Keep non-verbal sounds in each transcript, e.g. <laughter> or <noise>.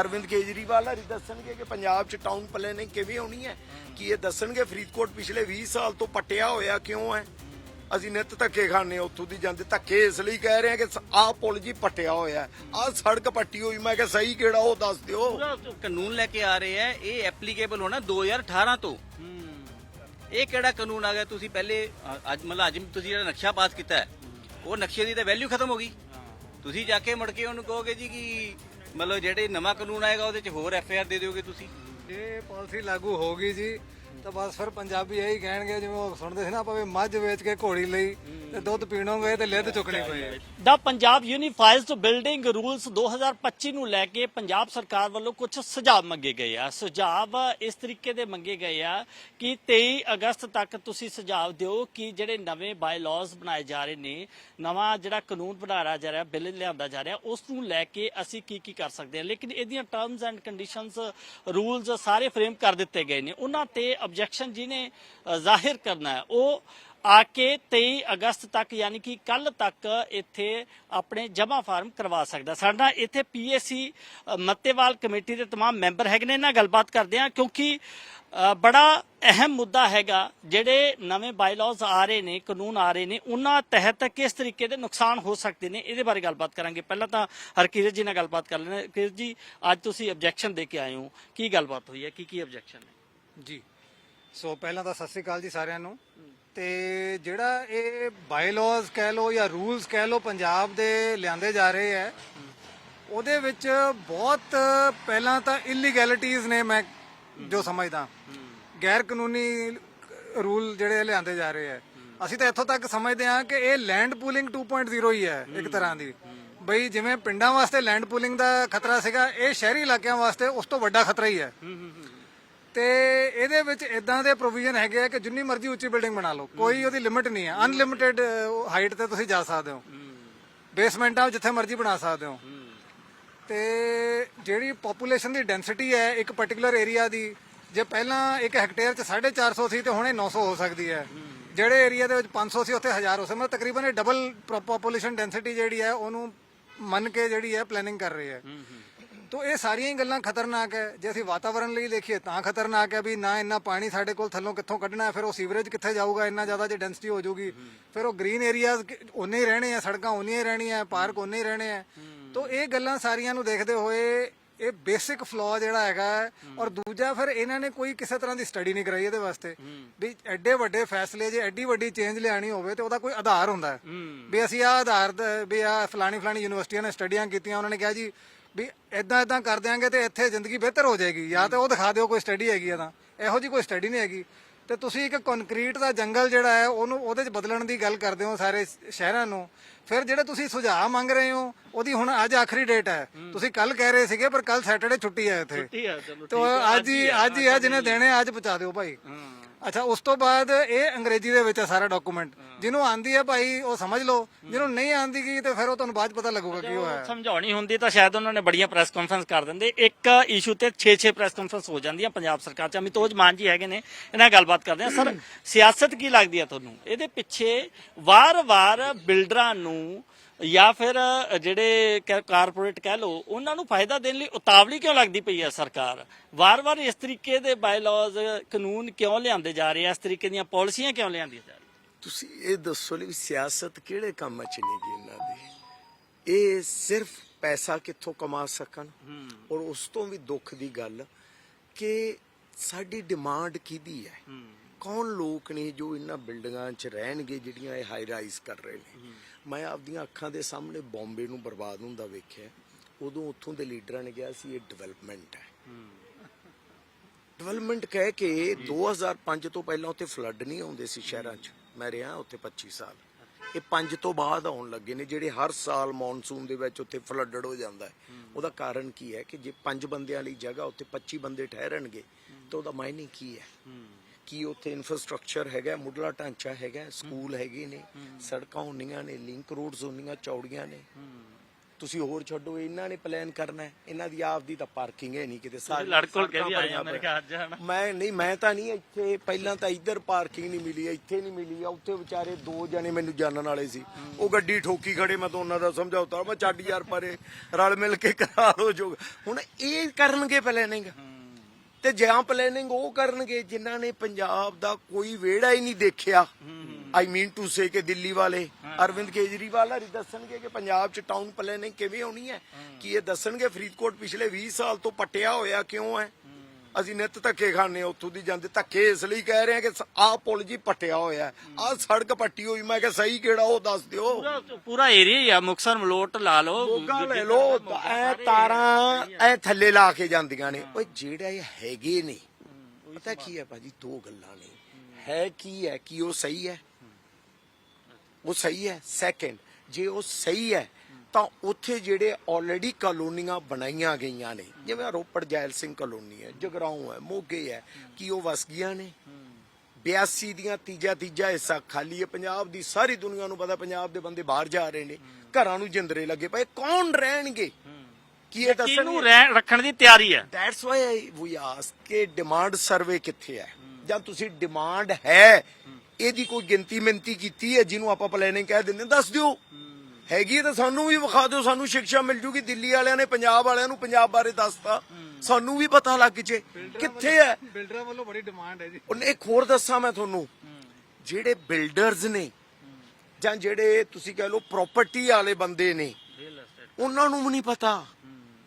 ਅਰਵਿੰਦ ਕੇਜਰੀਵਾਲ ਹਰੀ ਦੱਸਣਗੇ ਕਿ ਪੰਜਾਬ 'ਚ ਟਾਊਨ ਪਲੈਨਿੰਗ ਕਿਵੇਂ ਹੋਣੀ ਹੈ? ਕੀ ਇਹ ਦੱਸਣਗੇ? ਫਰੀਦਕੋਟ ਪਿਛਲੇ 20 ਸਾਲ ਤੋਂ ਪੱਟਿਆ ਹੋਇਆ ਕਿਉਂ ਹੈ? ਅਸੀਂ ਨਿੱਤ ਧੱਕੇ ਖਾਣੇ ਉੱਥੋਂ ਦੀ ਜਾਂਦੇ ਧੱਕੇ ਇਸ ਲਈ ਕਹਿ ਰਹੇ ਹਾਂ ਕਿ ਆਹ ਪੁਲ ਜੀ ਪੱਟਿਆ ਹੋਇਆ ਆਹ ਸੜਕ ਪੱਟੀ ਹੋਈ ਮੈਂ ਕਿਹਾ ਸਹੀ ਕਿਹੜਾ ਉਹ ਦੱਸ ਦਿਓ। ਕਾਨੂੰਨ ਲੈ ਕੇ ਆ ਰਹੇ ਹੈ ਇਹ ਐਪਲੀਕੇਬਲ ਹੋਣਾ 2018 ਤੋਂ। ਇਹ ਕਿਹੜਾ ਕਾਨੂੰਨ ਆ ਗਿਆ? ਤੁਸੀਂ ਪਹਿਲੇ ਅੱਜ ਮਤਲਬ ਅੱਜ ਤੁਸੀਂ ਜਿਹੜਾ ਨਕਸ਼ਾ ਪਾਸ ਕੀਤਾ ਹੈ ਉਹ ਨਕਸ਼ੇ ਦੀ ਤਾਂ ਵੈਲਿਊ ਖਤਮ ਹੋ ਗਈ। ਤੁਸੀਂ ਜਾ ਕੇ ਮੁੜ ਕੇ ਉਹਨੂੰ ਕਹੋਗੇ ਜੀ ਕਿ ਮਤਲਬ ਜਿਹੜੇ ਨਵਾਂ ਕਾਨੂੰਨ ਆਏਗਾ ਉਹਦੇ ਚ ਹੋਰ ਐਫ ਆਈ ਆਰ ਦੇ ਦਿਓਗੇ ਤੁਸੀਂ? ਇਹ ਪਾਲਿਸੀ ਲਾਗੂ ਹੋ ਗਈ ਜੀ ਤਾਂ ਬਸ ਫਿਰ ਪੰਜਾਬੀ ਇਹੀ ਕਹਿਣਗੇ, ਜਿਵੇਂ ਉਹ ਸੁਣਦੇ ਸੀ ਨਾ ਭਾਵੇਂ ਮੱਝ ਵੇਚ ਕੇ ਘੋੜੀ ਲਈ ਤੇ ਦੁੱਧ ਪੀਣੋਗੇ ਤੇ ਲਿੱਧ ਚੁੱਕਣੀ ਪਈ ਦਾ ਪੰਜਾਬ ਯੂਨੀਫਾਈਜ਼ਡ ਬਿਲਡਿੰਗ ਰੂਲਸ 2025 ਨੂੰ ਲੈ ਕੇ ਪੰਜਾਬ ਸਰਕਾਰ ਵੱਲੋਂ ਕੁਝ ਸੁਝਾਅ ਮੰਗੇ ਗਏ ਆ। ਸੁਝਾਅ ਇਸ ਤਰੀਕੇ ਦੇ ਮੰਗੇ ਗਏ ਆ ਕਿ 23 ਅਗਸਤ ਤੱਕ ਤੁਸੀਂ ਸੁਝਾਅ ਦਿਓ ਕਿ ਜਿਹੜੇ ਨਵੇਂ ਬਾਇਲਾਜ਼ ਬਣਾਏ ਜਾ ਰਹੇ ਨੇ, ਨਵਾਂ ਜਿਹੜਾ ਕਾਨੂੰਨ ਬਣਾਇਆ ਜਾ ਰਿਹਾ, ਬਿੱਲ ਲਿਆਂਦਾ ਜਾ ਰਿਹਾ, ਉਸ ਨੂੰ ਲੈ ਕੇ ਅਸੀਂ ਕੀ ਕੀ ਕਰ ਸਕਦੇ ਹਾਂ। ਲੇਕਿਨ ਇਹਦੀਆਂ ਟਰਮਸ ਐਂਡ ਕੰਡੀਸ਼ਨਸ ਰੂਲਸ ਸਾਰੇ ਫਰੇਮ ਕਰ ਦਿੱਤੇ ਗਏ ਨੇ। ਉਹਨਾਂ ਤੇ ਆਬਜੈਕਸ਼ਨ ਜਿਹਨੇ ਜ਼ਾਹਿਰ ਕਰਨਾ ਹੈ, ਉਹ ਆ ਕੇ 23 ਅਗਸਤ ਤੱਕ ਯਾਨੀ ਕਿ ਕੱਲ ਤੱਕ ਇੱਥੇ ਆਪਣੇ ਜਮ੍ਹਾਂ ਫਾਰਮ ਕਰਵਾ ਸਕਦਾ ਸਾਡਾ ਇੱਥੇ ਪੀਏਸੀ ਮੱਤੇਵਾਲ ਕਮੇਟੀ ਦੇ तमाम ਮੈਂਬਰ ਹੈਗੇ ਨੇ ਇਹਨਾਂ ਗੱਲਬਾਤ ਕਰਦੇ ਆ ਕਿਉਂਕਿ ਅ, ਬੜਾ ਅਹਿਮ ਮੁੱਦਾ ਹੈਗਾ ਜਿਹੜੇ ਨਵੇਂ ਬਾਇਲਾਜ਼ ਆ ਰਹੇ ਨੇ ਕਾਨੂੰਨ ਆ ਰਹੇ ਨੇ ਉਹਨਾਂ ਤਹਿਤ ਕਿਸ ਤਰੀਕੇ ਦੇ ਨੁਕਸਾਨ ਹੋ ਸਕਦੇ ਨੇ ਇਹਦੇ ਬਾਰੇ ਗੱਲਬਾਤ ਕਰਾਂਗੇ ਪਹਿਲਾਂ ਤਾਂ ਹਰਕੀਰਤ ਜੀ ਨਾਲ ਗੱਲਬਾਤ ਕਰ ਲੈਣਾ ਕਿਰਤ ਜੀ ਅੱਜ ਤੁਸੀਂ ਆਬਜੈਕਸ਼ਨ ਦੇ ਕੇ ਆਏ ਹੋ ਕੀ ਗੱਲਬਾਤ ਹੋਈ ਹੈ ਕੀ ਕੀ ਆਬਜੈਕਸ਼ਨ ਹੈ ਜੀ ਸੋ ਪਹਿਲਾਂ ਤਾਂ ਸਤਿ ਸ੍ਰੀ ਅਕਾਲ ਜੀ ਸਾਰਿਆਂ ਨੂੰ ਤੇ ਜਿਹੜਾ ਇਹ ਬਾਇਲਾਜ਼ ਕਹਿ ਲੋ ਜਾਂ ਰੂਲਸ ਕਹਿ ਲੋ ਪੰਜਾਬ ਦੇ ਲਿਆਂਦੇ ਜਾ ਰਹੇ ਹੈ ਉਹਦੇ ਵਿੱਚ ਬਹੁਤ ਪਹਿਲਾਂ ਤਾਂ ਇਲੀਗੈਲਿਟੀਆਂ ਨੇ ਮੈਂ ਜੋ ਸਮਝਦਾ। ਗੈਰ ਕਾਨੂੰਨੀ ਰੂਲ ਜਿਹੜੇ ਲਿਆਂਦੇ ਜਾ ਰਹੇ ਹੈ। ਅਸੀਂ ਤਾਂ ਇੱਥੋਂ ਤੱਕ ਸਮਝਦੇ ਹਾਂ ਕਿ ਇਹ ਲੈਂਡ ਪੂਲਿੰਗ 2.0 ਹੀ ਹੈ ਇੱਕ ਤਰ੍ਹਾਂ ਦੀ। ਬਈ ਜਿਵੇਂ ਪਿੰਡਾਂ ਵਾਸਤੇ ਲੈਂਡ ਪੂਲਿੰਗ ਦਾ ਖਤਰਾ ਸੀਗਾ ਇਹ ਸ਼ਹਿਰੀ ਇਲਾਕਿਆਂ ਵਾਸਤੇ ਉਸ ਤੋਂ ਵੱਡਾ ਖਤਰਾ ਹੀ ਹੈ। ਤੇ ਇਹਦੇ ਵਿੱਚ ਇਦਾਂ ਦੇ ਪ੍ਰੋਵੀਜ਼ਨ ਹੈਗੇ ਆ ਕਿ ਜਿੰਨੀ ਮਰਜ਼ੀ ਉੱਚੀ ਬਿਲਡਿੰਗ ਬਣਾ ਲਓ ਕੋਈ ਉਹਦੀ ਲਿਮਿਟ ਨਹੀਂ ਹੈ ਅਨਲਿਮਿਟਿਡ ਹਾਈਟ ਤੇ ਤੁਸੀਂ ਜਾ ਸਕਦੇ ਹੋ। ਬੇਸਮੈਂਟਾਂ ਜਿੱਥੇ ਮਰਜ਼ੀ ਬਣਾ ਸਕਦੇ ਹੋ। ਤੇ ਜਿਹੜੀ ਪੋਪੂਲੇਸ਼ਨ ਦੀ ਡੈਂਸਿਟੀ ਹੈ ਇੱਕ ਪਾਰਟਿਕੂਲਰ ਏਰੀਆ ਦੀ ਜੇ ਪਹਿਲਾਂ ਇੱਕ ਹੈਕਟੇਅਰ ਚ 450 ਸੀ ਤੇ ਹੁਣ ਇਹ 900 ਹੋ ਸਕਦੀ ਹੈ। ਜਿਹੜੇ ਏਰੀਆ ਦੇ ਵਿੱਚ 500 ਸੀ ਉੱਥੇ 1000 ਹੋ ਸਕਦਾ। ਮਤਲਬ ਤਕਰੀਬਨ ਇਹ ਡਬਲ ਪੋਪੂਲੇਸ਼ਨ ਡੈਂਸਿਟੀ ਜਿਹੜੀ ਹੈ ਉਹਨੂੰ ਮੰਨ ਕੇ ਜਿਹੜੀ ਹੈ ਪਲੈਨਿੰਗ ਕਰ ਰਹੇ ਹੈ। ਤੋ ਇਹ ਸਾਰੀਆਂ ਹੀ ਗੱਲਾਂ ਖਤਰਨਾਕ ਹੈ। ਜੇ ਅਸੀਂ ਵਾਤਾਵਰਣ ਲਈ ਦੇਖੀਏ ਤਾਂ ਖਤਰਨਾਕ ਹੈ ਵੀ ਨਾ ਇੰਨਾ ਪਾਣੀ ਸਾਡੇ ਕੋਲ ਥੱਲੋਂ ਕਿੱਥੋਂ ਕੱਢਣਾ ਹੈ ਫਿਰ ਉਹ ਸੀਵਰੇਜ ਕਿੱਥੇ ਜਾਊਗਾ ਇੰਨਾ ਜ਼ਿਆਦਾ ਜੇ ਡੈਂਸਿਟੀ ਹੋ ਜਾਊਗੀ। ਫਿਰ ਉਹ ਗ੍ਰੀਨ ਏਰੀਆਜ਼ ਉਨੇ ਹੀ ਰਹਿਣੇ ਆ ਸੜਕਾਂ ਉਨੀਆਂ ਹੀ ਰਹਿਣੀਆਂ ਪਾਰਕ ਉਨੇ ਹੀ ਰਹਿਣੇ ਆ। ਤੋ ਇਹ ਗੱਲਾਂ ਸਾਰੀਆਂ ਨੂੰ ਦੇਖਦੇ ਹੋਏ ਇਹ ਬੇਸਿਕ ਫਲੋ ਜਿਹੜਾ ਹੈਗਾ ਔਰ ਦੂਜਾ ਫਿਰ ਇਹਨਾਂ ਨੇ ਕੋਈ ਕਿਸੇ ਤਰ੍ਹਾਂ ਦੀ ਸਟੱਡੀ ਨਹੀਂ ਕਰਾਈ ਇਹਦੇ ਵਾਸਤੇ। ਵੀ ਐਡੇ ਵੱਡੇ ਫੈਸਲੇ ਜੇ ਐਡੀ ਵੱਡੀ ਚੇਂਜ ਲਿਆਣੀ ਹੋਵੇ ਤੇ ਉਹਦਾ ਕੋਈ ਆਧਾਰ ਹੁੰਦਾ ਹੈ। ਵੀ ਅਸੀਂ ਆਹ ਆਧਾਰ ਵੀ ਆ ਫਲਾਣੀ ਫਲਾਣੀ ਯੂਨੀਵਰਸਿਟੀਆਂ ਨੇ ਸਟੱਡੀਆਂ ਕੀਤੀਆਂ ਉਹਨਾਂ ਨੇ ਕਿਹਾ ਜੀ ਵੀ ਇਦਾਂ ਇਦਾਂ ਕਰ ਦਿਆਂਗੇ ਤੇ ਇੱਥੇ ਜ਼ਿੰਦਗੀ ਬਿਹਤਰ ਹੋ ਜਾਏਗੀ। ਜਾਂ ਤੇ ਉਹ ਦਿਖਾ ਦਿਓ ਕੋਈ ਸਟੱਡੀ ਹੈਗੀ ਆ ਤਾਂ। ਇਹੋ ਜੀ ਕੋਈ ਸਟੱਡੀ ਨਹੀਂ ਹੈਗੀ। ਤੇ ਤੁਸੀਂ ਇੱਕ ਕੰਕਰੀਟ ਦਾ ਜੰਗਲ ਜਿਹੜਾ ਹੈ ਉਹਨੂੰ ਉਹਦੇ ਚ ਬਦਲਣ ਦੀ ਗੱਲ ਕਰਦੇ ਹੋ ਸਾਰੇ ਸ਼ਹਿਰਾਂ ਨੂੰ। ਫਿਰ ਜਿਹੜੇ ਤੁਸੀਂ ਸੁਝਾਅ ਮੰਗ ਰਹੇ ਹੋ ਉਹਦੀ ਹੁਣ ਅੱਜ ਆਖਰੀ ਡੇਟ ਹੈ। ਤੁਸੀਂ ਕੱਲ ਕਹਿ ਰਹੇ ਸੀਗੇ ਪਰ ਕੱਲ ਸੈਟਰਡੇ ਛੁੱਟੀ ਹੈ ਇੱਥੇ। ਠੀਕ ਹੈ ਚਲੋ ਤੋ ਅੱਜ ਹੀ ਅੱਜ ਹੀ ਹੈ ਜਿਹਨੇ ਦੇਣੇ ਅੱਜ ਪਹੁੰਚਾ ਦਿਓ ਭਾਈ। ਅੱਛਾ, ਉਸ ਤੋਂ ਬਾਅਦ ਇਹ ਅੰਗਰੇਜ਼ੀ ਦੇ ਵਿੱਚ ਹੈ ਸਾਰਾ ਡਾਕੂਮੈਂਟ ਜਿਹਨੂੰ ਆਂਦੀ ਹੈ ਭਾਈ, ਉਹ ਸਮਝ ਲਓ। ਜਿਹਨੂੰ ਨਹੀਂ ਆਂਦੀ ਕੀ ਤੇ ਫਿਰ ਉਹ ਤੁਹਾਨੂੰ ਬਾਅਦ 'ਚ ਪਤਾ ਲੱਗੂਗਾ ਕੀ ਹੋਇਆ। ਸਮਝਾਉਣੀ ਹੁੰਦੀ ਤਾਂ ਸ਼ਾਇਦ ਉਹਨਾਂ ਨੇ ਬੜੀਆਂ ਪ੍ਰੈਸ ਕਾਨਫਰੰਸ ਕਰ ਦਿੰਦੇ। ਇੱਕ ਇਸ਼ੂ ਤੇ 6-6 ਪ੍ਰੈਸ ਕਾਨਫਰੰਸ ਹੋ ਜਾਂਦੀਆਂ ਪੰਜਾਬ ਸਰਕਾਰ ਚ। ਅਮਿਤੋਜ ਮਾਨ ਜੀ ਹੈਗੇ ਨੇ, ਇਹਨਾਂ ਨਾਲ ਗੱਲਬਾਤ ਕਰਦੇ ਆ ਸਰ, ਸਿਆਸਤ ਕੀ ਲੱਗਦੀ ਹੈ ਤੁਹਾਨੂੰ? ਇਹਦੇ ਪਿੱਛੇ ਵਾਰ-ਵਾਰ ਬਿਲਡਰਾਂ ਨੂੰ ਜਾਂ ਫਿਰ ਜਿਹੜੇ ਕਾਰਪੋਰੇਟ ਕਹਿ ਲਓ ਉਹਨਾਂ ਨੂੰ ਫਾਇਦਾ ਦੇਣ ਲਈ ਉਤਾਵਲੀ ਕਿਉਂ ਲੱਗਦੀ ਪਈ ਹੈ ਸਰਕਾਰ? ਵਾਰ-ਵਾਰ ਇਸ ਤਰੀਕੇ ਦੇ ਬਾਇਲਾਜ਼ ਕਾਨੂੰਨ ਕਿਉਂ ਲਿਆਂਦੇ ਜਾ ਰਹੇ ਆ? ਇਸ ਤਰੀਕੇ ਦੀਆਂ ਪਾਲਿਸੀਆਂ ਕਿਉਂ ਲਿਆਂਦੀਆਂ ਜਾ ਰਹੀਆਂ? ਤੁਸੀਂ ਇਹ ਦੱਸੋ ਲਈ ਸਿਆਸਤ ਕਿਹੜੇ ਕੰਮ ਚ ਨਹੀਂ ਗਈ ਇਹਨਾਂ ਦੀ? ਇਹ ਸਿਰਫ ਪੈਸਾ ਕਿੱਥੋਂ ਕਮਾ ਸਕਣ? ਔਰ ਉਸ ਤੋਂ ਵੀ ਦੁੱਖ ਦੀ ਗੱਲ ਕਿ ਸਾਡੀ ਡਿਮਾਂਡ ਕਿਹਦੀ ਹੈ? ਕੌਣ ਲੋਕ ਨੇ ਜੋ ਇਹਨਾਂ ਬਿਲਡਿੰਗਾਂ 'ਚ ਰਹਿਣਗੇ ਜਿਹੜੀਆਂ ਇਹ ਹਾਈ ਰਾਈਜ਼ ਕਰ ਰਹੇ ਨੇ? ਮੈਂ ਆਪਦੀਆਂ ਅੱਖਾਂ ਦੇ ਸਾਹਮਣੇ ਬੰਬੇ ਨੂੰ ਬਰਬਾਦ ਹੁੰਦਾ ਵੇਖਿਆ। ਉਦੋਂ ਉੱਥੋਂ ਦੇ ਲੀਡਰਾਂ ਨੇ ਕਿਹਾ ਸੀ, ਇਹ ਡਿਵੈਲਪਮੈਂਟ ਹੈ। ਡਿਵੈਲਪਮੈਂਟ ਕਹਿ ਕੇ 2005 ਤੋਂ ਪਹਿਲਾਂ ਉੱਥੇ ਫਲੱਡ ਨਹੀਂ ਆਉਂਦੇ ਸੀ ਸ਼ਹਿਰਾਂ 'ਚ। ਮੈਂ ਰਿਹਾ ਉੱਥੇ 25 ਸਾਲ। ਇਹ 5 ਤੋਂ ਬਾਅਦ ਆਉਣ ਲੱਗੇ ਨੇ, ਜਿਹੜੇ ਹਰ ਸਾਲ ਮੌਨਸੂਨ ਦੇ ਵਿੱਚ ਉੱਥੇ ਫਲੱਡਡ ਹੋ ਜਾਂਦਾ ਹੈ। ਉਹਦਾ ਕਾਰਨ ਕੀ ਹੈ ਕਿ ਜੇ 5 ਬੰਦਿਆਂ ਲਈ ਜਗ੍ਹਾ ਉੱਥੇ 25 ਬੰਦੇ ਠਹਿਰਣਗੇ ਤਾਂ ਉਹਦਾ ਮਾਇਨੇ ਕੀ ਹੈ? ਕੀ ਉੱਥੇ ਇਨਫਰਾਸਟ੍ਰਕਚਰ ਹੈਗਾ ਮੁੱਢਲਾ ਢਾਂਚਾ ਹੈਗਾ ਸਕੂਲ ਹੈਗੇ ਨੇ ਸੜਕਾਂ ਹੁੰਦੀਆਂ ਨੇ ਲਿੰਕ ਰੋਡਸ ਹੁੰਦੀਆਂ ਚੌੜੀਆਂ ਨੇ। ਤੁਸੀਂ ਹੋਰ ਛੱਡੋ ਇਹਨਾਂ ਨੇ ਪਲਾਨ ਕਰਨਾ ਹੈ। ਇਹਨਾਂ ਦੀ ਆਪਦੀ ਤਾਂ ਪਾਰਕਿੰਗ ਹੈ ਨਹੀਂ ਕਿਤੇ। ਤੁਸੀਂ ਲੜਕੋਲ ਕੇ ਵੀ ਆਏ ਮੇਰੇ ਅੱਜ ਹਨਾ ਮੈਂ ਨਹੀਂ ਮੈਂ ਤਾਂ ਨਹੀਂ ਇੱਥੇ ਪਹਿਲਾਂ ਤਾਂ ਇੱਧਰ ਪਾਰਕਿੰਗ ਨਹੀਂ ਮਿਲੀ ਇੱਥੇ ਨਹੀਂ ਮਿਲੀ ਆ ਉੱਥੇ ਵਿਚਾਰੇ ਦੋ ਜਣੇ ਮੈਨੂੰ ਜਾਣਨ ਵਾਲੇ ਸੀ। ਉਹ ਗੱਡੀ ਠੋਕੀ ਖੜੇ ਮੈਂ ਤਾਂ ਉਹਨਾਂ ਦਾ ਸਮਝਾਉਤਾ ਮੈਂ ਛੱਡ ਯਾਰ ਪਰੇ ਰਲ ਮਿਲ ਕੇ ਕਰਾ ਲੋ ਜੋ ਹੁਣ ਇਹ ਕਰਨਗੇ ਪਲੈਨਿੰਗ ਤੇ ਜਾਂ ਪਲੈਨਿੰਗ ਉਹ ਕਰਨਗੇ ਜਿਨ੍ਹਾਂ ਨੇ ਪੰਜਾਬ ਦਾ ਕੋਈ ਵਿਹੜਾ ਹੀ ਨਹੀਂ ਦੇਖਿਆ। ਆਈ ਮੀਨ ਟੂ ਸੇ ਕਿ ਦਿੱਲੀ ਵਾਲੇ ਅਰਵਿੰਦ ਕੇਜਰੀਵਾਲ ਹਰੀ ਦੱਸਣਗੇ ਕਿ ਪੰਜਾਬ 'ਚ ਟਾਊਨ ਪਲੈਨਿੰਗ ਕਿਵੇਂ ਹੋਣੀ ਹੈ। ਕੀ ਇਹ ਦੱਸਣਗੇ? ਫਰੀਦਕੋਟ ਪਿਛਲੇ 20 ਸਾਲ ਤੋਂ ਪੱਟਿਆ ਹੋਇਆ ਕਿਉਂ ਹੈ? ਅਸੀਂ ਨਿੱਤ ਧੱਕੇ ਖਾਣੇ ਉੱਥੋਂ ਦੀ ਜਾਂਦੇ ਧੱਕੇ ਇਸ ਲਈ ਕਹਿ ਰਹੇ ਹਾਂ ਕਿ ਆਹ ਪੁਲ ਜੀ ਪੱਟਿਆ ਹੋਇਆ ਆਹ ਸੜਕ ਪੱਟੀ ਹੋਈ ਮੈਂ ਕਿਹਾ ਸਹੀ ਕਿਹੜਾ ਉਹ ਦੱਸ ਦਿਓ। ਪੂਰਾ ਪੂਰਾ ਏਰੀਆ ਹੀ ਆ ਮੁਕਸਰ ਮਲੋਟ ਲਾ ਲਓ ਮੋਗਾ ਲੈ ਲੋ ਐ ਤਾਰਾਂ ਐ ਥੱਲੇ ਲਾ ਕੇ ਜਾਂਦੀਆਂ ਨੇ। ਓਏ ਜਿਹੜਾ ਇਹ ਹੈਗੇ ਨੇ ਪਤਾ ਕੀ ਹੈ ਭਾਜੀ ਦੋ ਗੱਲਾਂ ਨੇ। ਹੈ। ਕੀ ਹੈ ਕੀ ਉਹ ਸਹੀ ਹੈ? ਉਹ ਸਹੀ ਹੈ ਸੈਕੰਡ ਜੇ ਉਹ ਸਹੀ ਹੈ ਤਾਂ ਉੱਥੇ ਜਿਹੜੇ ਆਲਰੇਡੀ ਕਲੋਨੀਆਂ ਬਣਾਈਆਂ ਗਈਆਂ ਨੇ ਜਿਵੇਂ ਰੋਪੜ ਜੈਲ ਸਿੰਘ ਕਲੋਨੀ ਹੈ ਜਗਰਾਉਂ ਹੈ ਮੋਗੇ ਹੈ ਕੀ ਉਹ ਵਸ ਗਈਆਂ ਨੇ? 82 ਦੀਆਂ ਤੀਜਾ ਤੀਜਾ ਹਿੱਸਾ ਖਾਲੀ ਹੈ ਪੰਜਾਬ ਦੀ ਸਾਰੀ ਦੁਨੀਆ ਨੂੰ ਪਤਾ ਪੰਜਾਬ ਦੇ ਬੰਦੇ ਬਾਹਰ ਜਾ ਰਹੇ ਨੇ ਘਰਾਂ ਨੂੰ ਜਿੰਦਰੇ ਲੱਗੇ ਪਏ ਕੌਣ ਰਹਿਣਗੇ? ਕੀ ਇਹ ਦੱਸਣਗੇ? ਰਹਿ- ਰੱਖਣ ਦੀ ਤਿਆਰੀ ਹੈ। ਦੈਟਸ ਵਾਈ ਵੀ ਆਸਕ ਕਿ ਡਿਮਾਂਡ ਸਰਵੇ ਕਿੱਥੇ ਹੈ? ਜਾਂ ਤੁਸੀਂ ਡਿਮਾਂਡ ਹੈ ਇਹਦੀ ਕੋਈ ਗਿਣਤੀ ਮਿੰਤੀ ਕੀਤੀ ਹੈ ਜਿਹਨੂੰ ਆਪਾਂ ਪਲੈਨਿੰਗ ਕਹਿ ਦਿੰਦੇ ਦੱਸ ਦਿਓ। ਹੈਗੀ ਹੈ ਤਾਂ ਸਾਨੂੰ ਵੀ ਵਿਖਾ ਦਿਓ ਸਾਨੂੰ ਸਿੱਖਿਆ ਮਿਲ ਜੂਗੀ। ਦਿੱਲੀ ਵਾਲਿਆਂ ਨੇ ਪੰਜਾਬ ਵਾਲਿਆਂ ਨੂੰ ਪੰਜਾਬ ਬਾਰੇ ਦੱਸਤਾ। ਸਾਨੂੰ ਵੀ ਪਤਾ ਲੱਗ ਜੇ। ਕਿੱਥੇ ਹੈ? ਬਿਲਡਰਾਂ ਵੱਲੋਂ ਬੜੀ ਡਿਮਾਂਡ ਹੈ ਜੀ। ਉਹਨੇ ਇੱਕ ਹੋਰ ਦੱਸਾਂ ਮੈਂ ਤੁਹਾਨੂੰ। ਜਿਹੜੇ ਬਿਲਡਰਸ ਨੇ ਜਾਂ ਜਿਹੜੇ ਤੁਸੀਂ ਕਹਿ ਲਓ ਪ੍ਰਾਪਰਟੀ ਵਾਲੇ ਬੰਦੇ ਨੇ ਉਹਨਾਂ ਨੂੰ ਵੀ ਨਹੀਂ ਪਤਾ।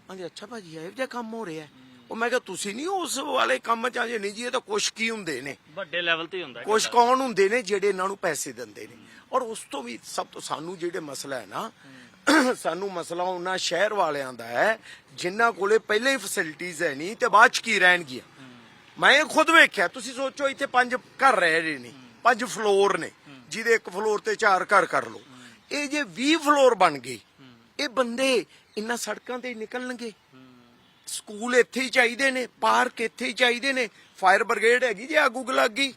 ਕਹਿੰਦੇ ਅੱਛਾ ਭਾਜੀ ਇਹ ਜਿਹਾ ਕੰਮ ਹੋ ਰਿਹਾ ਹੈ। ਉਹ ਮੈਂ ਕਿਹਾ ਤੁਸੀਂ ਨਹੀਂ ਉਸ ਵਾਲੇ ਕੰਮ ਚ ਆਜੇ ਨਹੀਂ ਜੀ ਇਹ ਤਾਂ ਕੁਛ ਕੀ ਹੁੰਦੇ ਨੇ? ਵੱਡੇ ਲੈਵਲ ਤੇ ਹੀ ਹੁੰਦਾ ਕੁਛ ਕੌਣ ਹੁੰਦੇ ਨੇ ਜਿਹੜੇ ਇਹਨਾਂ ਨੂੰ ਪੈਸੇ ਦਿੰਦੇ ਨੇ? ਔਰ ਉਸ ਤੋਂ ਵੀ ਸਭ ਤੋਂ ਸਾਨੂੰ ਜਿਹੜੇ ਮਸਲਾ ਹੈ ਨਾ ਸਾਨੂੰ ਮਸਲਾ ਉਹਨਾਂ ਸ਼ਹਿਰ ਵਾਲਿਆਂ ਦਾ ਹੈ ਜਿਨ੍ਹਾਂ ਕੋਲੇ ਪਹਿਲੇ ਹੀ ਫੈਸਿਲਿਟੀਆਂ ਹੈ ਨਹੀਂ ਤੇ ਬਾਅਦ ਚ ਕੀ ਰਹਿਣਗੀਆਂ? ਮੈਂ ਖੁਦ ਵੇਖਿਆ ਤੁਸੀਂ ਸੋਚੋ ਇੱਥੇ ਪੰਜ ਘਰ ਰਹਿ ਰਹੇ ਨੇ ਪੰਜ ਫਲੋਰ ਨੇ ਜਿਹਦੇ ਇੱਕ ਫਲੋਰ ਤੇ ਚਾਰ ਘਰ ਕਰ ਲਓ। ਇਹ ਜੇ 20 ਫਲੋਰ ਬਣ ਗਏ ਇਹ ਬੰਦੇ ਇਹਨਾਂ ਸੜਕਾਂ ਤੇ ਨਿਕਲਣਗੇ? ਸਕੂਲ ਇੱਥੇ ਹੀ ਚਾਹੀਦੇ ਨੇ ਪਾਰਕ ਇੱਥੇ ਹੀ ਚਾਹੀਦੇ ਨੇ ਫਾਇਰ ਬ੍ਰਿਗੇਡ ਹੈਗੀ ਜੇ ਉੱਗ ਲੱਗ ਗਈ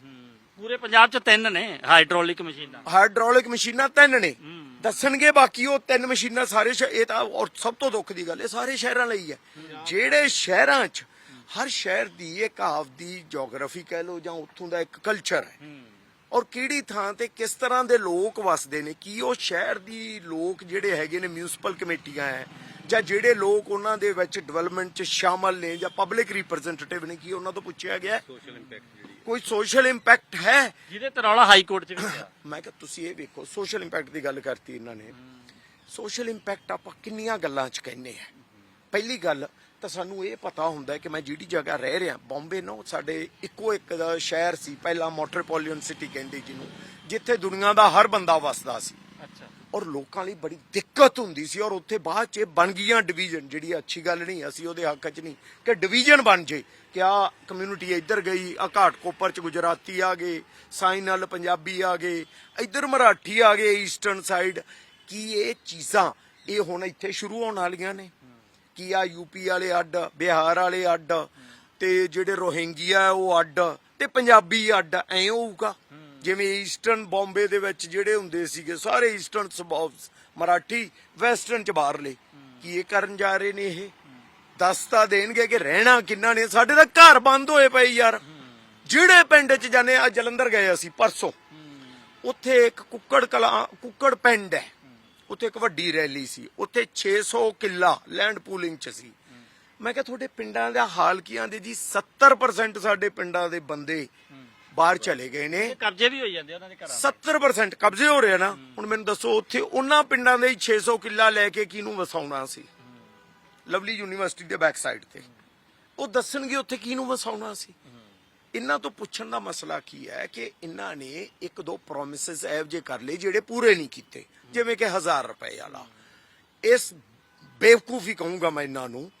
ਪੂਰੇ ਪੰਜਾਬ ਚ ਤਿੰਨ ਨੇ ਹਾਈਡ੍ਰੋਲਿਕ ਮਸ਼ੀਨਾਂ। ਹਾਈਡ੍ਰੋਲਿਕ ਮਸ਼ੀਨਾਂ ਤਿੰਨ ਨੇ। ਦੱਸਣਗੇ ਬਾਕੀ ਉਹ ਤਿੰਨ ਮਸ਼ੀਨਾਂ ਸਾਰੇ ਇਹ ਤਾਂ ਔਰ ਸਭ ਤੋਂ ਦੁੱਖ ਦੀ ਗੱਲ ਇਹ ਸਾਰੇ ਸ਼ਹਿਰਾਂ ਲਈ ਹੈ। ਜਿਹੜੇ ਸ਼ਹਿਰਾਂ 'ਚ ਹਰ ਸ਼ਹਿਰ ਦੀ ਇੱਕ ਆਪਦੀ ਜੀਓਗ੍ਰਾਫੀ ਕਹਿ ਲਓ ਜਾਂ ਉੱਥੋਂ ਦਾ ਇੱਕ ਕਲਚਰ ਹੈ। ਔਰ ਕਿਹੜੀ ਥਾਂ ਤੇ ਕਿਸ ਤਰ੍ਹਾਂ ਦੇ ਲੋਕ ਵਸਦੇ ਨੇ? ਕੀ ਉਹ ਸ਼ਹਿਰ ਦੀ ਲੋਕ ਜਿਹੜੇ ਹੈਗੇ ਨੇ ਮਿਊਨਿਸਪਲ ਕਮੇਟੀਆਂ ਹੈ ਜਾਂ ਜਿਹੜੇ ਲੋਕ ਉਹਨਾਂ ਦੇ ਵਿੱਚ ਡਿਵੈਲਪਮੈਂਟ 'ਚ ਸ਼ਾਮਲ ਨੇ ਜਾਂ ਪਬਲਿਕ ਰਿਪਰੈਜ਼ੈਂਟੇਟਿਵ ਨੇ? ਕੀ ਉਹਨਾਂ ਤੋਂ ਪੁੱਛਿਆ ਗਿਆ? ਸੋਸ਼ਲ ਇੰਪੈਕਟ ਕੋਈ ਸੋਸ਼ਲ ਇੰਪੈਕਟ ਹੈ? ਜਿਹਦੇ ਤੇ ਰੌਲਾ ਹਾਈ ਕੋਰਟ ਚ ਵੀ ਪਿਆ। <coughs> ਮੈਂ ਕਿਹਾ ਤੁਸੀਂ ਇਹ ਵੇਖੋ ਸੋਸ਼ਲ ਇੰਪੈਕਟ ਦੀ ਗੱਲ ਕਰਤੀ ਇਹਨਾਂ ਨੇ। ਸੋਸ਼ਲ ਇੰਪੈਕਟ ਆਪਾਂ ਕਿੰਨੀਆਂ ਗੱਲਾਂ 'ਚ ਕਹਿੰਨੇ ਆ। ਪਹਿਲੀ ਗੱਲ ਤਾਂ ਸਾਨੂੰ ਇਹ ਪਤਾ ਹੁੰਦਾ ਕਿ ਮੈਂ ਜਿਹੜੀ ਜਗ੍ਹਾ ਰਹਿ ਰਿਹਾ ਬੰਬੇ ਨਾ ਸਾਡੇ ਇੱਕੋ ਇੱਕ ਸ਼ਹਿਰ ਸੀ ਪਹਿਲਾਂ ਮੈਟਰੋਪੋਲੀਟਨ ਸਿਟੀ ਕਹਿੰਦੇ ਜਿਹਨੂੰ ਜਿੱਥੇ ਦੁਨੀਆ ਦਾ ਹਰ ਬੰਦਾ ਵਸਦਾ ਸੀ। ਅੱਛਾ। ਔਰ ਲੋਕਾਂ ਲਈ ਬੜੀ ਦਿੱਕਤ ਹੁੰਦੀ ਸੀ ਔਰ ਉੱਥੇ ਬਾਅਦ ਚ ਇਹ ਬਣ ਗਈਆਂ ਡਿਵੀਜ਼ਨ ਜਿਹੜੀ ਅੱਛੀ ਗੱਲ ਨਹੀਂ ਅਸੀਂ ਉਹਦੇ ਹੱਕ 'ਚ ਨਹੀਂ ਕਿ ਡਿਵੀਜ਼ਨ ਬਣ ਜੇ। ਕਿ ਆ ਕਮਿਊਨਿਟੀ ਇੱਧਰ ਗਈ ਆ ਘਾਟਕੋਪਰ 'ਚ ਗੁਜਰਾਤੀ ਆ ਗਏ ਸਾਈਂ ਨਾਲ ਪੰਜਾਬੀ ਆ ਗਏ ਇੱਧਰ ਮਰਾਠੀ ਆ ਗਏ ਈਸਟਰਨ ਸਾਈਡ ਕੀ ਇਹ ਚੀਜ਼ਾਂ ਇਹ ਹੁਣ ਇੱਥੇ ਸ਼ੁਰੂ ਹੋਣ ਵਾਲੀਆਂ ਨੇ? ਕੀ ਆ ਯੂਪੀ ਵਾਲੇ ਅੱਡ, ਬਿਹਾਰ ਵਾਲੇ ਅੱਡ, ਤੇ ਜਿਹੜੇ ਰੋਹਿੰਗੀਆ ਉਹ ਅੱਡ, ਤੇ ਪੰਜਾਬੀ ਅੱਡ, ਐ ਹੋਊਗਾ। ਜਿਵੇਂ ਈਸਟਰਨ ਬੰਬੇ ਦੇ ਵਿੱਚ ਜਿਹੜੇ ਹੁੰਦੇ ਸੀਗੇ, ਸਾਰੇ ਈਸਟਰਨ ਸਬੌਬਸ ਮਰਾਠੀ, ਵੈਸਟਰਨ ਚ ਬਾਹਰਲੇ। ਕੀ ਇਹ ਕਰਨ ਜਾ ਰਹੇ ਨੇ ਇਹ? ਦੱਸ ਤਾਂ ਦੇਣਗੇ ਕਿ ਰਹਿਣਾ ਕਿੰਨਾ ਨੇ। ਸਾਡੇ ਦਾ ਘਰ ਬੰਦ ਹੋਏ ਪਏ ਯਾਰ। ਜਿਹੜੇ ਪਿੰਡ ਚ ਜਾਣੇ ਆ ਜਲੰਧਰ ਗਏ ਅਸੀਂ ਪਰਸੋਂ। ਉੱਥੇ ਇੱਕ ਕੁੱਕੜ ਕਲਾ, ਕੁੱਕੜ ਪਿੰਡ ਹੈ। ਉੱਥੇ ਇੱਕ ਵੱਡੀ ਰੈਲੀ ਸੀ। ਉੱਥੇ 600 ਕਿੱਲਾ ਲੈਂਡ ਪੂਲਿੰਗ ਚ ਸੀ। ਮੈਂ ਕਿਹਾ ਤੁਹਾਡੇ ਪਿੰਡਾਂ ਦਾ ਹਾਲ ਕੀ ਆਂਦੇ ਜੀ 70% ਸਾਡੇ ਪਿੰਡਾਂ ਦੇ ਬੰਦੇ ਬਾਹਰ ਚਲੇ ਗਏ ਨੇ। ਕਬਜ਼ੇ ਵੀ ਹੋਈ ਜਾਂਦੇ ਉਹਨਾਂ ਦੇ ਘਰਾਂ 70% ਕਬਜ਼ੇ ਹੋ ਰਹੇ ਨਾ। ਹੁਣ ਮੈਨੂੰ ਦੱਸੋ ਉੱਥੇ ਉਹਨਾਂ ਪਿੰਡਾਂ ਦੇ ਹੀ 600 ਕਿੱਲਾ ਲੈ ਕੇ ਕਿਹਨੂੰ ਵਸਾਉਣਾ ਸੀ? ਲਵਲੀ ਯੂਨੀਵਰਸਿਟੀ ਦੇ ਬੈਕ ਸਾਈਡ ਤੇ। ਉਹ ਦੱਸਣਗੇ ਉੱਥੇ ਕਿਹਨੂੰ ਵਸਾਉਣਾ ਸੀ। ਇਹਨਾਂ ਤੋਂ ਪੁੱਛਣ ਦਾ ਮਸਲਾ ਕੀ ਹੈ ਕਿ ਇਹਨਾਂ ਨੇ ਇੱਕ ਦੋ ਪ੍ਰੋਮਿਸਸ ਐਵ ਜੇ ਕਰ ਲਏ ਜਿਹੜੇ ਪੂਰੇ ਨਹੀਂ ਕੀਤੇ। ਜਿਵੇਂ ਕਿ 1000 ਰੁਪਏ ਵਾਲਾ। ਇਸ ਬੇਵਕੂਫੀ ਕਹੂੰਗਾ ਮੈਂ ਇਹਨਾਂ ਨੂੰ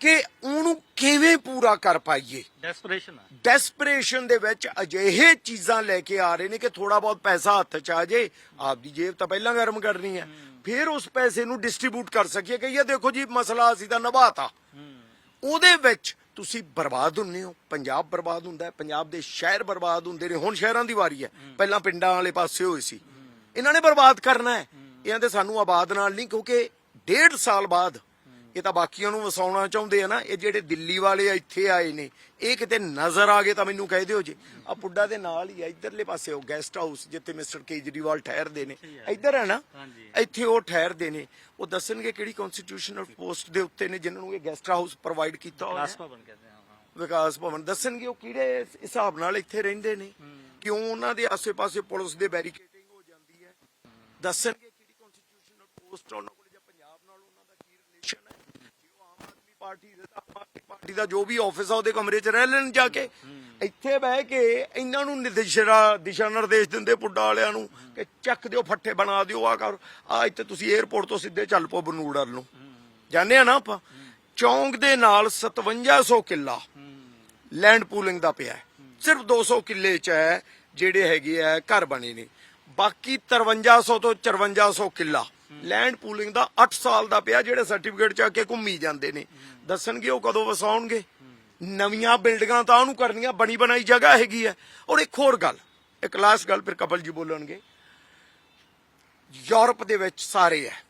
ਕਿ ਉਹਨੂੰ ਕਿਵੇਂ ਪੂਰਾ ਕਰ ਪਾਈਏ? ਡੈਸਪਰੇਸ਼ਨ ਡੈਸਪਰੇਸ਼ਨ ਦੇ ਵਿੱਚ ਅਜਿਹੇ ਚੀਜ਼ਾਂ ਲੈ ਕੇ ਆ ਰਹੇ ਨੇ ਕਿ ਥੋੜਾ ਬਹੁਤ ਪੈਸਾ ਹੱਥ 'ਚ ਆ ਜੇ ਆਪਦੀ ਜੇਬ ਤਾਂ ਪਹਿਲਾਂ ਗਰਮ ਕਰਨੀ ਹੈ। ਫਿਰ ਉਸ ਪੈਸੇ ਨੂੰ ਡਿਸਟ੍ਰੀਬਿਊਟ ਕਰ ਸਕੀਏ ਕਿ ਇਹ ਦੇਖੋ ਜੀ ਮਸਲਾ ਅਸੀਂ ਤਾਂ ਨਿਭਾਤਾ। ਉਹਦੇ ਵਿੱਚ ਤੁਸੀਂ ਬਰਬਾਦ ਹੁੰਨੇ ਹੋ ਪੰਜਾਬ ਬਰਬਾਦ ਹੁੰਦਾ ਹੈ ਪੰਜਾਬ ਦੇ ਸ਼ਹਿਰ ਬਰਬਾਦ ਹੁੰਦੇ ਨੇ ਹੁਣ ਸ਼ਹਿਰਾਂ ਦੀ ਵਾਰੀ ਹੈ। ਪਹਿਲਾਂ ਪਿੰਡਾਂ ਵਾਲੇ ਪਾਸੇ ਹੋਏ ਸੀ। ਇਹਨਾਂ ਨੇ ਬਰਬਾਦ ਕਰਨਾ ਹੈ। ਇਹਨਾਂ ਦੇ ਸਾਨੂੰ ਆਬਾਦ ਨਾਲ ਨਹੀਂ ਕਿਉਂਕਿ ਡੇਢ ਸਾਲ ਬਾਅਦ ਇਹ ਤਾਂ ਬਾਕੀਆਂ ਨੂੰ ਵਸਾਉਣਾ ਚਾਹੁੰਦੇ ਆ ਨਾ ਇਹ ਜਿਹੜੇ ਦਿੱਲੀ ਵਾਲੇ ਆ ਇੱਥੇ ਆਏ ਨੇ ਇਹ ਕਿਤੇ ਨਜ਼ਰ ਆ ਗਏ ਤਾਂ ਮੈਨੂੰ ਕਹਿ ਦਿਓ ਜੀ। ਆ ਪੁੱਡਾ ਦੇ ਨਾਲ ਹੀ ਆ ਇਧਰਲੇ ਪਾਸੇ ਉਹ ਗੈਸਟ ਹਾਊਸ ਜਿੱਥੇ ਮਿਸਟਰ ਕੇਜਰੀਵਾਲ ਠਹਿਰਦੇ ਨੇ। ਇੱਧਰ ਹੈ ਨਾ ਇੱਥੇ ਉਹ ਠਹਿਰਦੇ ਨੇ। ਉਹ ਦੱਸਣਗੇ ਕਿਹੜੀ ਕਨਸਟੀਟਿਊਸ਼ਨਲ ਪੋਸਟ ਦੇ ਉੱਤੇ ਨੇ ਜਿਨ੍ਹਾਂ ਨੂੰ ਇਹ ਗੈਸਟ ਹਾਊਸ ਪ੍ਰੋਵਾਈਡ ਕੀਤਾ ਹੋਇਆ। ਵਿਕਾਸ। ਭਵਨ ਕਹਿੰਦੇ ਆ ਵਿਕਾਸ ਭਵਨ। ਦੱਸਣਗੇ ਉਹ ਕਿਹੜੇ ਹਿਸਾਬ ਨਾਲ ਇੱਥੇ ਰਹਿੰਦੇ ਨੇ। ਕਿਉਂ ਉਹਨਾਂ ਦੇ ਆਸੇ-ਪਾਸੇ ਪੁਲਿਸ ਦੇ ਬੈਰੀਕੇਡਿੰਗ ਹੋ ਜਾਂਦੀ ਹੈ? ਦੱਸਣਗੇ ਕਿਹੜੀ ਕਨਸਟੀਟਿਊਸ਼ਨਲ ਪੋਸਟ ਉਹਨਾਂ ਕੋਲ ਜਾਂ ਪੰਜਾਬ ਨਾਲ ਉਹਨਾਂ ਦਾ ਕੀ ਰਿਲੇਸ਼ਨ ਹੈ ਜੇ ਉਹ ਆਮ ਆਦਮੀ ਪਾਰਟੀ ਦੇ ਪਾਰਟੀ ਦਾ ਜੋ ਵੀ ਆਫਿਸ ਆ ਉਹਦੇ ਕਮਰੇ 'ਚ ਰਹਿ ਲੈਣ ਜਾ ਕੇ। ਇੱਥੇ ਬਹਿ ਕੇ ਇਹਨਾਂ ਨੂੰ ਨਿਰਦੇਸ਼ਰਾ ਦਿਸ਼ਾ ਨਿਰਦੇਸ਼ ਦਿੰਦੇ ਪੁੱਡਾ ਵਾਲਿਆਂ ਨੂੰ ਕਿ ਚੱਕ ਦਿਓ ਫੱਟੇ ਬਣਾ ਦਿਓ ਆ ਕਰ। ਆ ਇੱਥੇ ਤੁਸੀਂ 에어ਪੋਰਟ ਤੋਂ ਸਿੱਧੇ ਚੱਲ ਪਓ ਬਨੂੜ ਵੱਲ ਨੂੰ। ਜਾਣਦੇ ਆ ਨਾ ਆਪਾਂ। ਚੌਂਕ ਦੇ ਨਾਲ 5700 ਕਿੱਲਾ ਲੈਂਡ ਪੂਲਿੰਗ ਦਾ ਪਿਆ ਸਿਰਫ 200 ਕਿੱਲੇ ਚ ਹੈ ਜਿਹੜੇ ਹੈਗੇ ਆ ਘਰ ਬਣੇ ਨੇ। ਬਾਕੀ 5300 ਤੋਂ 5400 ਕਿੱਲਾ ਲੈਂਡ ਪੂਲਿੰਗ ਦਾ 8 ਸਾਲ ਦਾ ਪਿਆ, ਜਿਹੜੇ ਸਰਟੀਫਿਕੇਟ ਚ ਕੇ ਘੁੰਮੀ ਜਾਂਦੇ ਨੇ। ਦੱਸਣਗੇ ਉਹ ਕਦੋਂ ਵਸਾਉਣਗੇ? ਨਵੀਆਂ ਬਿਲਡਿੰਗਾਂ ਤਾਂ ਉਹਨੂੰ ਕਰਨੀਆਂ, ਬਣੀ ਬਣਾਈ ਜਗ੍ਹਾ ਹੈਗੀ ਹੈ। ਔਰ ਇੱਕ ਹੋਰ ਗੱਲ, ਇੱਕ ਲਾਸਟ ਗੱਲ ਫਿਰ ਕਪਲ ਜੀ ਬੋਲਣਗੇ। ਯੂਰਪ ਦੇ ਵਿੱਚ ਸਾਰੇ ਹੈ,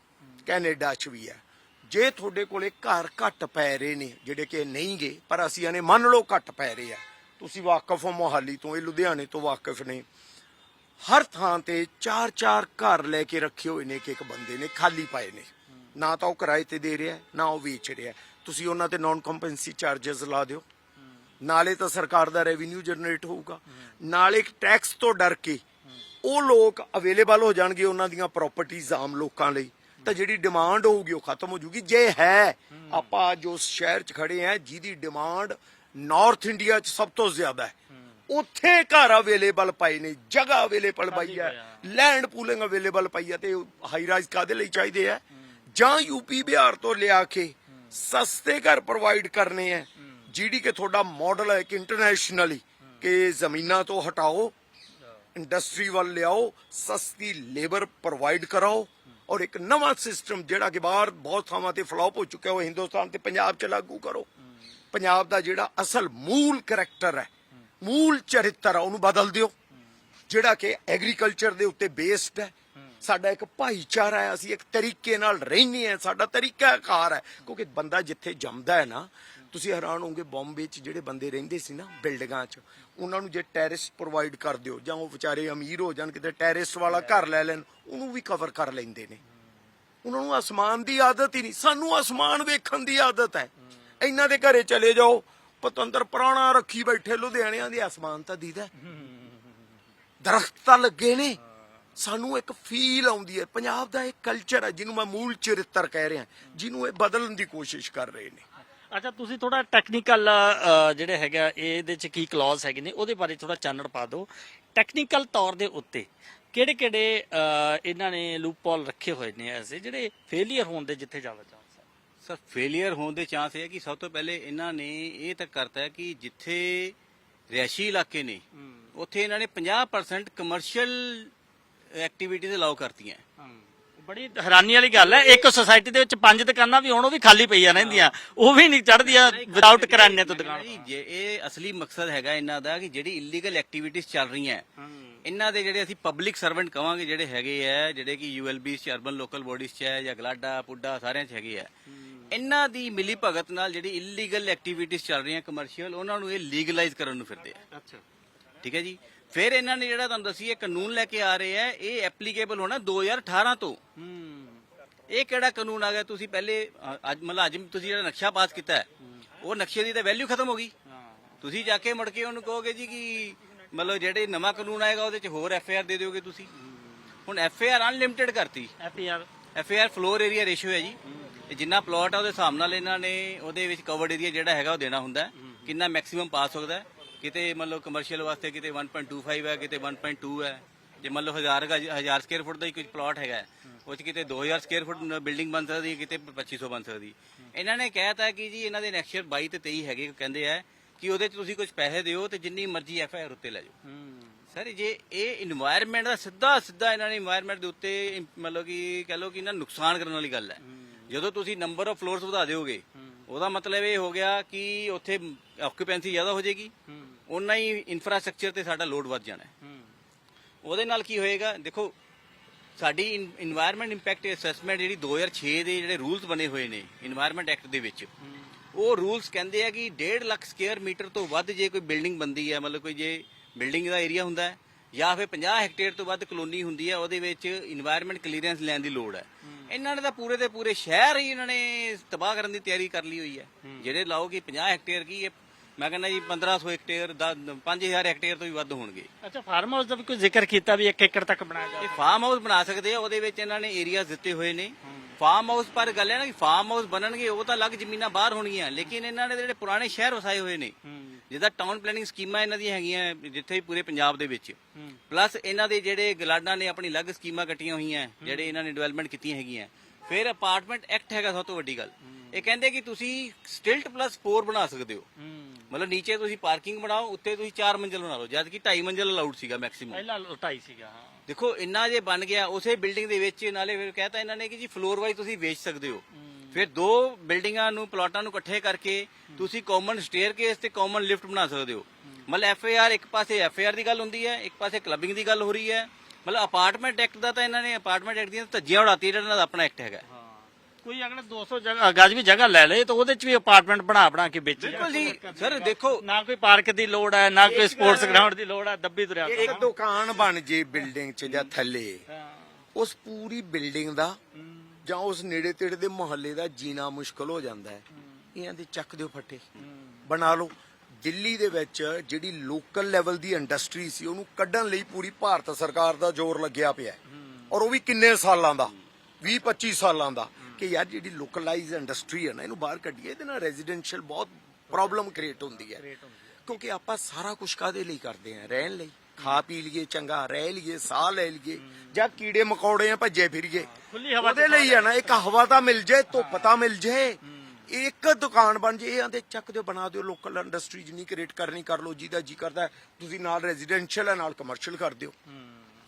ਕੈਨੇਡਾ ਚ ਵੀ ਹੈ। ਜੇ ਤੁਹਾਡੇ ਕੋਲੇ ਘਰ ਘੱਟ ਪੈ ਰਹੇ ਨੇ, ਜਿਹੜੇ ਕਿ ਨਹੀਂ ਗੇ, ਪਰ ਅਸੀਂ ਇਹਨੇ ਮੰਨ ਲਓ ਘੱਟ ਪੈ ਰਹੇ ਆ। ਤੁਸੀਂ ਵਾਕਫ ਹੋ ਮੋਹਾਲੀ ਤੋਂ, ਇਹ ਲੁਧਿਆਣੇ ਤੋਂ ਵਾਕਫ ਨੇ। ਹਰ ਥਾਂ ਤੇ ਚਾਰ ਚਾਰ ਘਰ ਲੈ ਕੇ ਰੱਖੇ ਹੋਏ ਨੇ ਇੱਕ ਇੱਕ ਬੰਦੇ ਨੇ, ਖਾਲੀ ਪਏ ਨੇ। ਨਾ ਤਾਂ ਉਹ ਕਿਰਾਏ ਤੇ ਦੇ ਰਿਹਾ, ਨਾ ਉਹ ਵੇਚ ਰਿਹਾ। ਤੁਸੀਂ ਉਹਨਾਂ ਤੇ ਨਾਨ ਕੰਪਨਸੀ ਚਾਰजेस ਲਾ ਦਿਓ। ਨਾਲੇ ਤਾਂ ਸਰਕਾਰ ਦਾ ਰੈਵਨਿਊ ਜਨਰੇਟ ਹੋਊਗਾ। ਨਾਲੇ ਟੈਕਸ ਤੋਂ ਡਰ ਕੇ ਉਹ ਲੋਕ ਅਵੇਲੇਬਲ ਹੋ ਜਾਣਗੇ ਉਹਨਾਂ ਦੀਆਂ ਪ੍ਰਾਪਰਟੀਆਂ ਆਮ ਲੋਕਾਂ ਲਈ। ਤਾਂ ਜਿਹੜੀ ਡਿਮਾਂਡ ਹੋਊਗੀ, ਉਹ ਖਤਮ ਹੋ ਜੂਗੀ। ਜੇ ਹੈ, ਆਪਾਂ ਜੋ ਸ਼ਹਿਰ 'ਚ ਖੜੇ ਆ, ਜਿਹਦੀ ਡਿਮਾਂਡ ਨਾਰਥ ਇੰਡੀਆ 'ਚ ਸਭ ਤੋਂ ਜ਼ਿਆਦਾ ਹੈ। ਉੱਥੇ ਘਰ ਅਵੇਲੇਬਲ ਪਏ ਨੇ ਜਗ੍ਹਾ ਅਵੇਲੇਬਲ ਪਈ ਹੈ। ਲੈਂਡ ਪੂਲਿੰਗ ਅਵੇਲੇਬਲ ਪਈ ਹੈ ਤੇ ਹਾਈ ਰਾਈਜ਼ ਕਾਦੇ ਲਈ ਚਾਹੀਦੇ ਆ? ਜਾਂ ਯੂਪੀ ਬਿਹਾਰ ਤੋਂ ਲਿਆ ਕੇ ਸਸਤੇ ਘਰ ਪ੍ਰੋਵਾਈਡ ਕਰਨੇ ਆ ਜਿਹੜੀ ਕਿ ਤੁਹਾਡਾ ਮਾਡਲ ਹੈ ਕਿ ਇੰਟਰਨੈਸ਼ਨਲੀ ਕਿ ਜ਼ਮੀਨਾਂ ਤੋਂ ਹਟਾਓ ਇੰਡਸਟਰੀ ਵੱਲ ਲਿਆਓ ਸਸਤੀ ਲੇਬਰ ਪ੍ਰੋਵਾਈਡ ਕਰਾਓ ਔਰ ਇੱਕ ਨਵਾਂ ਸਿਸਟਮ ਜਿਹੜਾ ਕਿ ਬਾਹਰ ਬਹੁਤ ਥਾਵਾਂ ਤੇ ਫਲॉप ਹੋ ਚੁੱਕਿਆ ਉਹ ਹਿੰਦੁਸਤਾਨ ਤੇ ਪੰਜਾਬ 'ਚ ਲਾਗੂ ਕਰੋ। ਪੰਜਾਬ ਦਾ ਜਿਹੜਾ ਅਸਲ ਮੂਲ ਕਰੈਕਟਰ ਹੈ ਮੂਲ ਚਰਿੱਤਰ ਹੈ ਉਹਨੂੰ ਬਦਲ ਦਿਓ। ਜਿਹੜਾ ਕਿ ਐਗਰੀਕਲਚਰ ਦੇ ਉੱਤੇ ਬੇਸਡ ਹੈ। ਸਾਡਾ ਇੱਕ ਭਾਈਚਾਰਾ ਹੈ ਅਸੀਂ ਇੱਕ ਤਰੀਕੇ ਨਾਲ ਰਹਿੰਦੇ ਹਾਂ ਸਾਡਾ ਤਰੀਕਾ ਕਾਰ ਹੈ ਕਿਉਂਕਿ ਬੰਦਾ ਜਿੱਥੇ ਜੰਮਦਾ ਹੈ ਨਾ, ਤੁਸੀਂ ਹੈਰਾਨ ਹੋਗੇ ਬੰਬੇ 'ਚ ਜਿਹੜੇ ਬੰਦੇ ਰਹਿੰਦੇ ਸੀ ਨਾ, ਬਿਲਡਿੰਗਾਂ 'ਚ, ਉਹਨਾਂ ਨੂੰ ਜੇ ਟੈਰਿਸ ਪ੍ਰੋਵਾਈਡ ਕਰ ਦਿਓ, ਜਾਂ ਉਹ ਵਿਚਾਰੇ ਅਮੀਰ ਹੋ ਜਾਣ, ਕਿਤੇ ਟੈਰਿਸ ਵਾਲਾ ਘਰ ਲੈ ਲੈਣ, ਉਹਨੂੰ ਵੀ ਕਵਰ ਕਰ ਲੈਂਦੇ ਨੇ। ਉਹਨਾਂ ਨੂੰ ਅਸਮਾਨ ਦੀ ਆਦਤ ਹੀ ਨਹੀਂ, ਸਾਨੂੰ ਅਸਮਾਨ ਵੇਖਣ ਦੀ ਆਦਤ ਹੈ। ਇਹਨਾਂ ਦੇ ਘਰੇ ਚਲੇ ਜਾਓ ਪਤੰਦਰ ਪੁਰਾਣਾ ਰੱਖੀ ਬੈਠੇ ਲੁਧਿਆਣਿਆਂ ਦੇ, ਅਸਮਾਨ ਤਾਂ ਦੀਦਾ ਦਰਖਤ ਤਾਂ ਲੱਗੇ ਨੇ। ਸਾਨੂੰ ਇੱਕ ਫੀਲ ਆਉਂਦੀ ਹੈ। ਪੰਜਾਬ ਦਾ ਇੱਕ ਕਲਚਰ ਹੈ, ਜਿਹਨੂੰ ਮੈਂ ਮੂਲ ਚਰਿੱਤਰ ਕਹਿ ਰਿਹਾ ਜਿਹਨੂੰ ਇਹ ਬਦਲਣ ਦੀ ਕੋਸ਼ਿਸ਼ ਕਰ ਰਹੇ ਨੇ। ਅੱਛਾ, ਤੁਸੀਂ ਥੋੜਾ ਟੈਕਨੀਕਲ ਜਿਹੜੇ ਹੈਗਾ ਇਹਦੇ ਚ ਕੀ ਕਲੌਜ਼ ਹੈਗੇ ਨੇ, ਉਹਦੇ ਬਾਰੇ ਥੋੜਾ ਚਾਨਣ ਪਾ ਦਿਓ। ਟੈਕਨੀਕਲ ਤੌਰ ਦੇ ਉੱਤੇ ਕਿਹੜੇ ਕਿਹੜੇ ਇਹਨਾਂ ਨੇ ਲੂਪਹੋਲ ਰੱਖੇ ਹੋਏ ਨੇ ਐਸੇ, ਜਿਹੜੇ ਫੇਲਿਅਰ ਹੋਣ ਦੇ ਜਿੱਥੇ ਜਾਵਾ ਸਰ ਫੇਲਿਅਰ ਹੋਣ ਦੇ ਚਾਂਸ ਹੈ ਕਿ ਸਭ ਤੋਂ ਪਹਿਲੇ ਇਹਨਾਂ ਨੇ ਇਹ ਤੱਕ ਕਰਤਾ ਕਿ ਜਿੱਥੇ ਰਿਹਾਇਸ਼ੀ ਇਲਾਕੇ ਨੇ ਉੱਥੇ ਇਹਨਾਂ ਨੇ 50% ਕਮਰਸ਼ੀਅਲ ਐਕਟੀਵਿਟੀਜ਼ ਅਲਾਉ ਕਰਤੀਆਂ। ਬੜੀ ਹੈਰਾਨੀ ਵਾਲੀ ਗੱਲ ਹੈ। ਇੱਕ ਸੁਸਾਇਟੀ ਦੇ ਵਿੱਚ ਪੰਜ ਦੁਕਾਨਾਂ ਵੀ ਹੁਣ ਉਹ ਵੀ ਖਾਲੀ ਪਈਆਂ ਰਹਿੰਦੀਆਂ ਉਹ ਵੀ ਨਹੀਂ ਚੜਦੀਆਂ ਵਿਦਆਊਟ ਕਰਾਨੇ ਤੋਂ ਦੁਕਾਨ। ਜੀ ਇਹ ਅਸਲੀ ਮਕਸਦ ਹੈਗਾ ਇਹਨਾਂ ਦਾ ਕਿ ਜਿਹੜੀ ਇਲੀਗਲ ਐਕਟੀਵਿਟੀਜ਼ ਚੱਲ ਰਹੀਆਂ। ਇਹਨਾਂ ਦੇ ਜਿਹੜੇ ਅਸੀਂ ਪਬਲਿਕ ਸਰਵੈਂਟ ਕਵਾਂਗੇ ਜਿਹੜੇ ਹੈਗੇ ਆ ਜਿਹੜੇ ਕਿ ਯੂਐਲਬੀ ਚ ਅਰਬਨ ਲੋਕਲ ਬੋਡੀਜ਼ ਚ ਹੈ ਜਾਂ ਗਲਾਡਾ ਪੁੱਡਾ ਸਾਰਿਆਂ ਚ ਹੈਗੇ ਆ। ਇਹਨਾਂ ਦੀ ਮਿਲੀ ਭਗਤ ਨਾਲ ਜਿਹੜੀ ਇਲੀਗਲ ਐਕਟੀਵਿਟੀਜ਼ ਚੱਲ ਰਹੀਆਂ ਕਮਰਸ਼ੀਅਲ ਉਹਨਾਂ ਨੂੰ ਇਹ ਲੀਗਲਾਈਜ਼ ਕਰਨ ਨੂੰ ਫਿਰਦੇ ਆ। ਅੱਛਾ। ਠੀਕ ਹੈ ਜੀ? ਫਿਰ ਇਹਨਾਂ ਨੇ ਜਿਹੜਾ ਤੁਹਾਨੂੰ ਦੱਸੀ ਇਹ ਕਾਨੂੰਨ ਲੈ ਕੇ ਆ ਰਹੇ ਆ ਇਹ ਐਪਲੀਕੇਬਲ ਹੋਣਾ 2018 ਤੋਂ। ਇਹ ਕਿਹੜਾ ਕਾਨੂੰਨ ਆ ਗਿਆ? ਤੁਸੀਂ ਪਹਿਲੇ ਅੱਜ ਮਤਲਬ ਅੱਜ ਤੁਸੀਂ ਜਿਹੜਾ ਨਕਸ਼ਾ ਪਾਸ ਕੀਤਾ ਹੈ ਉਹ ਨਕਸ਼ੇ ਦੀ ਤਾਂ ਵੈਲਿਊ ਖਤਮ ਹੋ ਗਈ। ਤੁਸੀਂ ਜਾ ਕੇ ਮੁੜ ਕੇ ਉਹਨੂੰ ਕਹੋਗੇ ਜੀ ਕਿ ਮਤਲਬ ਜਿਹੜੇ ਨਵਾਂ ਕਾਨੂੰਨ ਆਏਗਾ ਉਹਦੇ ਚ ਹੋਰ ਐਫ ਆਰ ਦੇ ਦਿਓਗੇ ਤੁਸੀਂ। ਹੁਣ ਐਫ ਆਰ ਅਨਲਿਮਿਟਿਡ ਕਰਤੀ। FR F I R floor area ratio ਹੈ ਜੀ। ਇਹ ਜਿੰਨਾ ਪਲਾਟ ਆ ਉਹਦੇ ਹਿਸਾਬ ਨਾਲ ਇਹਨਾਂ ਨੇ ਉਹਦੇ ਵਿੱਚ ਕਵਰ ਏਰੀਆ ਜਿਹੜਾ ਹੈਗਾ ਉਹ ਦੇਣਾ ਹੁੰਦਾ ਕਿੰਨਾ ਮੈਕਸਿਮਮ ਪਾਸ ਸਕਦਾ ਹੈ। ਕਿਤੇ ਮੰਨ ਲਓ ਕਮਰਸ਼ੀਅਲ ਵਾਸਤੇ ਕਿਤੇ 1.25 ਹੈ ਕਿਤੇ 1.2 ਹੈ। ਜੇ ਮੰਨ ਲਓ 1000 ਗਜ 1000 ਸਕੁਅਰ ਫੁੱਟ ਦਾ ਹੀ ਕੁਝ ਪਲਾਟ ਹੈਗਾ ਉਹ 'ਚ ਕਿਤੇ 2000 ਸਕੁਅਰ ਫੁੱਟ ਬਿਲਡਿੰਗ ਬਣ ਸਕਦੀ ਹੈ ਕਿਤੇ 2500 ਬਣ ਸਕਦੀ ਇਹਨਾਂ ਨੇ ਕਹਿਤਾ ਕਿ ਜੀ ਇਹਨਾਂ ਦੇ ਨੈਕਸਟ ਬਾਈ 22 ਤੇ 23 ਹੈਗੇ ਕਹਿੰਦੇ ਆ ਕਿ ਉਹਦੇ 'ਚ ਤੁਸੀਂ ਕੁਝ ਪੈਸੇ ਦਿਓ ਤੇ ਜਿੰਨੀ ਮਰਜ਼ੀ ਐਫ ਆਈ ਆਰ ਉੱਤੇ ਲੈ ਜਾਓ। ਸਰ ਜੇ ਇਹ এনवायरमेंट ਦਾ ਸਿੱਧਾ ਸਿੱਧਾ ਇਹਨਾਂ ਨੇ এনवायरमेंट ਦੇ ਉੱਤੇ ਮਤਲਬ ਕਿ ਕਹਿ ਲਓ ਕਿ ਇਹਨਾਂ ਨੁਕਸਾਨ ਕਰਨ ਵਾਲੀ ਗੱਲ ਹੈ। ਜਦੋਂ ਤੁਸੀਂ ਨੰਬਰ ਆਫ ਫਲੋਰਸ ਵਧਾ ਦਿਓਗੇ ਉਹਦਾ ਮਤਲਬ ਇਹ ਹੋ ਗਿਆ ਕਿ ਉੱਥੇ ਆਕੂਪੈਂਸੀ ਜ਼ਿਆਦਾ ਹੋ ਜਾਏਗੀ। ਉਹਨਾਂ ਹੀ ਇਨਫਰਾਸਟ੍ਰਕਚਰ ਤੇ ਸਾਡਾ ਲੋਡ ਵੱਧ ਜਾਣਾ ਉਹਦੇ ਨਾਲ ਕੀ ਹੋਏਗਾ ਦੇਖੋ ਸਾਡੀ এনवायरमेंट ਇੰਪੈਕਟ ਅਸੈਸਮੈਂਟ ਜਿਹੜੀ 2006 ਦੇ ਜਿਹੜੇ ਰੂਲਸ ਬਣੇ ਹੋਏ ਨੇ এনवायरमेंट ਐਕਟ ਦੇ ਵਿੱਚ ਉਹ ਰੂਲਸ ਕਹਿੰਦੇ ਆ ਕਿ 1.5 ਲੱਖ ਸਕੁਅਰ ਮੀਟਰ ਤੋਂ ਵੱਧ ਜੇ ਕੋਈ ਬਿਲਡਿੰਗ ਬੰਦੀ ਹੈ ਮਤਲਬ ਕੋਈ ਜੇ ਬਿਲਡਿੰਗ ਦਾ ਏਰੀਆ ਹੁੰਦਾ ਹੈ ਜਾਂ ਫਿਰ 50 ਹੈਕਟੇਅਰ ਤੋਂ ਵੱਧ ਕਲੋਨੀ ਹੁੰਦੀ ਹੈ ਉਹਦੇ ਵਿੱਚ এনवायरमेंट ਕਲੀਅਰੈਂਸ ਲੈਣ ਦੀ ਲੋੜ ਹੈ। ਇਹਨਾਂ ਨੇ ਤਾਂ ਪੂਰੇ ਦੇ ਪੂਰੇ ਸ਼ਹਿਰ ਹੀ ਇਹਨਾਂ ਨੇ ਤਬਾਹ ਕਰਨ ਦੀ ਤਿਆਰੀ ਕਰ ਲਈ ਹੋਈ ਹੈ। ਜਿਹੜੇ ਲਾਓ 50 ਹੈਕਟੇਅਰ ਕੀ ਇਹ ਮੈਂ ਕਹਿੰਦਾ ਜੀ 1500 ਹੈਕਟੇਅਰ 5000 ਹੈਕਟੇਅਰ ਤੋਂ ਵੀ ਵੱਧ ਹੋਣਗੇ। ਅੱਛਾ ਫਾਰਮ ਹਾਊਸ ਦਾ ਵੀ ਕੋਈ ਜ਼ਿਕਰ ਕੀਤਾ ਵੀ 1 ਏਕੜ ਤੱਕ ਬਣਾਇਆ ਜਾਵੇ? ਇਹ ਫਾਰਮ ਹਾਊਸ ਬਣਾ ਸਕਦੇ ਆ ਉਹਦੇ ਵਿੱਚ ਇਹਨਾਂ ਨੇ ਏਰੀਆ ਦਿੱਤੇ ਹੋਏ ਨੇ। ਫਾਰਮ ਹਾਊਸ ਪਰ ਗੱਲ ਹੈ ਨਾ ਕਿ ਫਾਰਮ ਹਾਊਸ ਬਣਨਗੇ ਉਹ ਤਾਂ ਅਲੱਗ ਜ਼ਮੀਨਾਂ ਬਾਹਰ ਹੋਣਗੀਆਂ ਲੇਕਿਨ ਇਹਨਾਂ ਨੇ ਜਿਹੜੇ ਪੁਰਾਣੇ ਸ਼ਹਿਰ ਵਸਾਏ ਹੋਏ ਨੇ ਜਿੱਦਾਂ ਟਾਊਨ ਪਲੈਨਿੰਗ ਸਕੀਮਾਂ ਇਹਨਾਂ ਦੀਆਂ ਹੈਗੀਆਂ ਜਿੱਥੇ ਵੀ ਪੂਰੇ ਪੰਜਾਬ ਦੇ ਵਿੱਚ। ਪਲੱਸ ਇਹਨਾਂ ਦੇ ਜਿਹੜੇ ਗਲਾਡਾਂ ਨੇ ਆਪਣੀ ਅਲੱਗ ਸਕੀਮਾਂ ਕੱਟੀਆਂ ਹੋਈਆਂ ਜਿਹੜੇ ਇਹਨਾਂ ਨੇ ਡਿਵੈਲਪਮੈਂਟ ਕੀਤੀਆਂ ਹੈਗੀਆਂ। ਫਿਰ ਅਪਾਰਟਮੈਂਟ ਐਕਟ ਹੈਗਾ ਸਭ ਤੋਂ ਵੱਡੀ ਗੱਲ। ਇਹ ਕਹਿੰਦੇ ਕਿ ਤੁਸੀਂ ਸਟਿਲਟ ਪਲੱਸ 4 ਬਣਾ ਸਕਦੇ ਹੋ। ਮਤਲਬ ਨੀਚੇ ਤੁਸੀਂ ਪਾਰਕਿੰਗ ਬਣਾਓ ਉੱਤੇ ਤੁਸੀਂ 4 ਮੰਜ਼ਿਲ ਬਣਾ ਲਓ ਜਦ ਕਿ 2.5 ਮੰਜ਼ਿਲ ਅਲਾਉਡ ਸੀਗਾ ਮੈਕਸਿਮਮ ਪਹਿਲਾਂ ਲੁਟਾਈ ਸੀਗਾ ਹਾਂ। ਦੇਖੋ ਇੰਨਾ ਜੇ ਬਣ ਗਿਆ ਉਸੇ ਬਿਲਡਿੰਗ ਦੇ ਵਿੱਚ ਨਾਲੇ ਫਿਰ ਕਹਤਾ ਇਹਨਾਂ ਨੇ ਕਿ ਜੀ ਫਲੋਰ ਵਾਈਜ਼ ਤੁਸੀਂ ਵੇਚ ਸਕਦੇ ਹੋ। ਫਿਰ ਦੋ ਬਿਲਡਿੰਗਾਂ ਨੂੰ ਪਲਾਟਾਂ ਨੂੰ ਇਕੱਠੇ ਕਰਕੇ ਤੁਸੀਂ ਕਾਮਨ ਸਟੇਅਰਕੇਸ ਤੇ ਕਾਮਨ ਲਿਫਟ ਬਣਾ ਸਕਦੇ ਹੋ। ਮਤਲਬ ਐਫ ਆਰ ਇੱਕ ਪਾਸੇ ਐਫ ਆਰ ਦੀ ਗੱਲ ਹੁੰਦੀ ਹੈ ਇੱਕ ਪਾਸੇ ਕਲੱਬਿੰਗ ਦੀ ਗੱਲ ਹੋ ਰਹੀ ਹੈ। ਮਤਲਬ ਅਪਾਰਟਮੈਂਟ ਐਕਟ ਦਾ ਤਾਂ ਇਹਨਾਂ ਨੇ ਅਪਾਰਟਮੈਂਟ ਐਕਟ ਦੀਆਂ ਧੱਜੀਆਂ ਉਡਾਤੀ ਇਹਨਾਂ ਦਾ ਆਪਣਾ ਐਕਟ ਹੈਗਾ। ਕੋਈ ਅਗਰ 200 ਜਗ੍ਹਾ ਗਜ ਵੀ ਜਗ੍ਹਾ ਲੈ ਲੇ ਤਾਂ ਉਹਦੇ ਚ ਵੀ ਅਪਾਰਟਮੈਂਟ ਬਣਾ ਬਣਾ ਕੇ ਵੇਚੀ ਬਿਲਕੁਲ ਜੀ। ਸਰ ਦੇਖੋ ਨਾ ਕੋਈ ਪਾਰਕ ਦੀ ਲੋੜ ਹੈ ਨਾ ਕੋਈ ਸਪੋਰਟਸ ਗਰਾਊਂਡ ਦੀ ਲੋੜ ਹੈ ਦੱਬੀ ਤੁਰਿਆ ਇੱਕ ਦੁਕਾਨ ਬਣ ਜੇ ਬਿਲਡਿੰਗ 'ਚ ਜਾਂ ਥੱਲੇ। ਉਸ ਪੂਰੀ ਬਿਲਡਿੰਗ ਦਾ ਜਾਂ ਉਸ ਨੇੜੇ ਤੇੜੇ ਦੇ ਮੁਹੱਲੇ ਦਾ ਜੀਣਾ ਮੁਸ਼ਕਲ ਹੋ ਜਾਂਦਾ ਹੈ। ਇਹਨਾਂ ਦੇ ਚੱਕ ਦਿਓ ਫੱਟੇ। ਬਣਾ ਲਓ। ਦਿੱਲੀ ਦੇ ਵਿੱਚ ਜਿਹੜੀ ਲੋਕਲ ਲੈਵਲ ਦੀ ਇੰਡਸਟਰੀ ਸੀ ਉਹਨੂੰ ਕੱਢਣ ਲਈ ਪੂਰੀ ਭਾਰਤ ਸਰਕਾਰ ਦਾ ਜ਼ੋਰ ਲੱਗਿਆ ਪਿਆ। ਔਰ ਉਹ ਵੀ ਕਿੰਨੇ ਸਾਲਾਂ ਦਾ? 20 25 ਸਾਲਾਂ ਦਾ। ਕਿ ਯਾਰ ਜਿਹੜੀ ਲੋਕਲਾਈਜ਼ ਇੰਡਸਟਰੀ ਹੈ ਨਾ ਇਹਨੂੰ ਬਾਹਰ ਕੱਢੀਏ ਇਹਦੇ ਨਾਲ ਰੈਜ਼ੀਡੈਂਸ਼ੀਅਲ ਬਹੁਤ ਪ੍ਰੋਬਲਮ ਕ੍ਰੀਏਟ ਹੁੰਦੀ ਹੈ। ਕਿਉਂਕਿ ਆਪਾਂ ਸਾਰਾ ਕੁਝ ਕਾਦੇ ਲਈ ਕਰਦੇ ਆ ਰਹਿਣ ਲਈ। ਖਾ ਪੀ ਲਈਏ ਚੰਗਾ ਰਹਿ ਲਈਏ ਸਾਹ ਲੈ ਲਈਏ ਜਾਂ ਕੀੜੇ ਮਕੌੜੇ ਆ ਭੱਜੇ ਫਿਰੀਏ। ਖੁੱਲੀ ਹਵਾ ਉਹਦੇ ਲਈ ਆ ਨਾ ਇੱਕ ਹਵਾ ਤਾਂ ਮਿਲ ਜੇ ਧੁੱਪ ਤਾਂ ਮਿਲ ਜੇ। ਇੱਕ ਦੁਕਾਨ ਬਣ ਜੇ ਇਹ ਆਂਦੇ ਚੱਕ ਦਿਓ ਬਣਾ ਦਿਓ ਲੋਕਲ ਇੰਡਸਟਰੀ ਜਿੰਨੀ ਕ੍ਰੀਏਟ ਕਰਨੀ ਕਰ ਲਓ ਜਿਹਦਾ ਜੀ ਕਰਦਾ ਤੁਸੀਂ ਨਾਲ ਰੈਜ਼ੀਡੈਂਸ਼ੀਅਲ ਹੈ ਨਾਲ ਕਮਰਸ਼ੀਅਲ ਕਰ ਦਿਓ।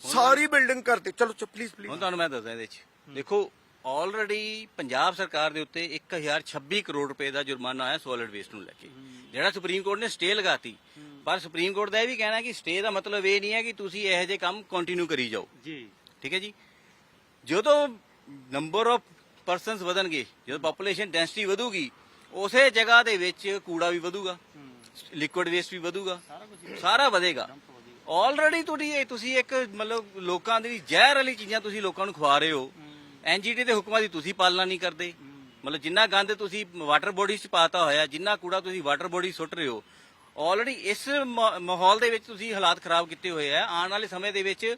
ਸਾਰੀ ਬਿਲਡਿੰਗ ਕਰ ਦਿਓ। ਚਲੋ ਪਲੀਜ਼ ਪਲੀਜ਼ ਹੁਣ ਤੁਹਾਨੂੰ ਮੈਂ ਦੱਸਦਾ ਇਹਦੇ 'ਚ। ਦੇਖੋ ਆਲਰੇਡੀ ਪੰਜਾਬ ਸਰਕਾਰ ਦੇ ਉੱਤੇ 1026 ਕਰੋੜ ਰੁਪਏ ਦਾ ਜੁਰਮਾਨਾ ਆਇਆ ਸੋਲਿਡ ਵੇਸਟ ਨੂੰ ਲੈ ਕੇ। ਜਿਹੜਾ ਸੁਪਰੀਮ ਕੋਰਟ ਨੇ ਸਟੇ ਲਗਾਤੀ। ਪਰ ਸੁਪਰੀਮ ਕੋਰਟ ਦਾ ਇਹ ਵੀ ਕਹਿਣਾ ਕਿ ਸਟੇ ਦਾ ਮਤਲਬ ਇਹ ਨਹੀਂ ਹੈ ਕਿ ਤੁਸੀਂ ਇਹੋ ਜਿਹੇ ਕੰਮ ਕੰਟੀਨਿਊ ਕਰੀ ਜਾਓ। ਜੀ। ਠੀਕ ਹੈ ਜੀ? ਜਦੋਂ ਨੰਬਰ ਆਫ ਪਰਸਨਸ ਵਧਣਗੇ ਜਦੋਂ ਪੋਪੂਲੇਸ਼ਨ ਡੈਂਸਿਟੀ ਵਧੂਗੀ ਉਸੇ ਜਗ੍ਹਾ ਦੇ ਵਿੱਚ ਕੂੜਾ ਵੀ ਵਧੂਗਾ ਲਿਕੁਇਡ ਵੇਸਟ ਵੀ ਵਧੂਗਾ ਸਾਰਾ ਵਧੇਗਾ। ਆਲਰੇਡੀ ਤੁਹਾਡੀ ਇਹ ਤੁਸੀਂ ਇੱਕ ਮਤਲਬ ਲੋਕਾਂ ਦੀ ਜ਼ਹਿਰ ਵਾਲੀ ਚੀਜ਼ਾਂ ਤੁਸੀਂ ਲੋਕਾਂ ਨੂੰ ਖਵਾ ਰਹੇ ਹੋ। ਐਨਜੀਟੀ ਦੇ ਹੁਕਮਾਂ ਦੀ ਤੁਸੀਂ ਪਾਲਣਾ ਨਹੀਂ ਕਰਦੇ। ਮਤਲਬ ਜਿੰਨਾ ਗੰਦ ਤੁਸੀਂ ਵਾਟਰ ਬੋਡੀਜ਼ 'ਚ ਪਾਤਾ ਹੋਇਆ ਜਿੰਨਾ ਕੂੜਾ ਤੁਸੀਂ ਵਾਟਰ ਬੋਡੀ ਸੁੱਟ ਰਹੇ ਹੋ ਆਲਰੇਡੀ ਇਸ ਮਾਹੌਲ ਦੇ ਵਿੱਚ ਤੁਸੀਂ ਹਾਲਾਤ ਖਰਾਬ ਕੀਤੇ ਹੋਏ ਆ। ਆਉਣ ਵਾਲੇ ਸਮੇਂ ਦੇ ਵਿੱਚ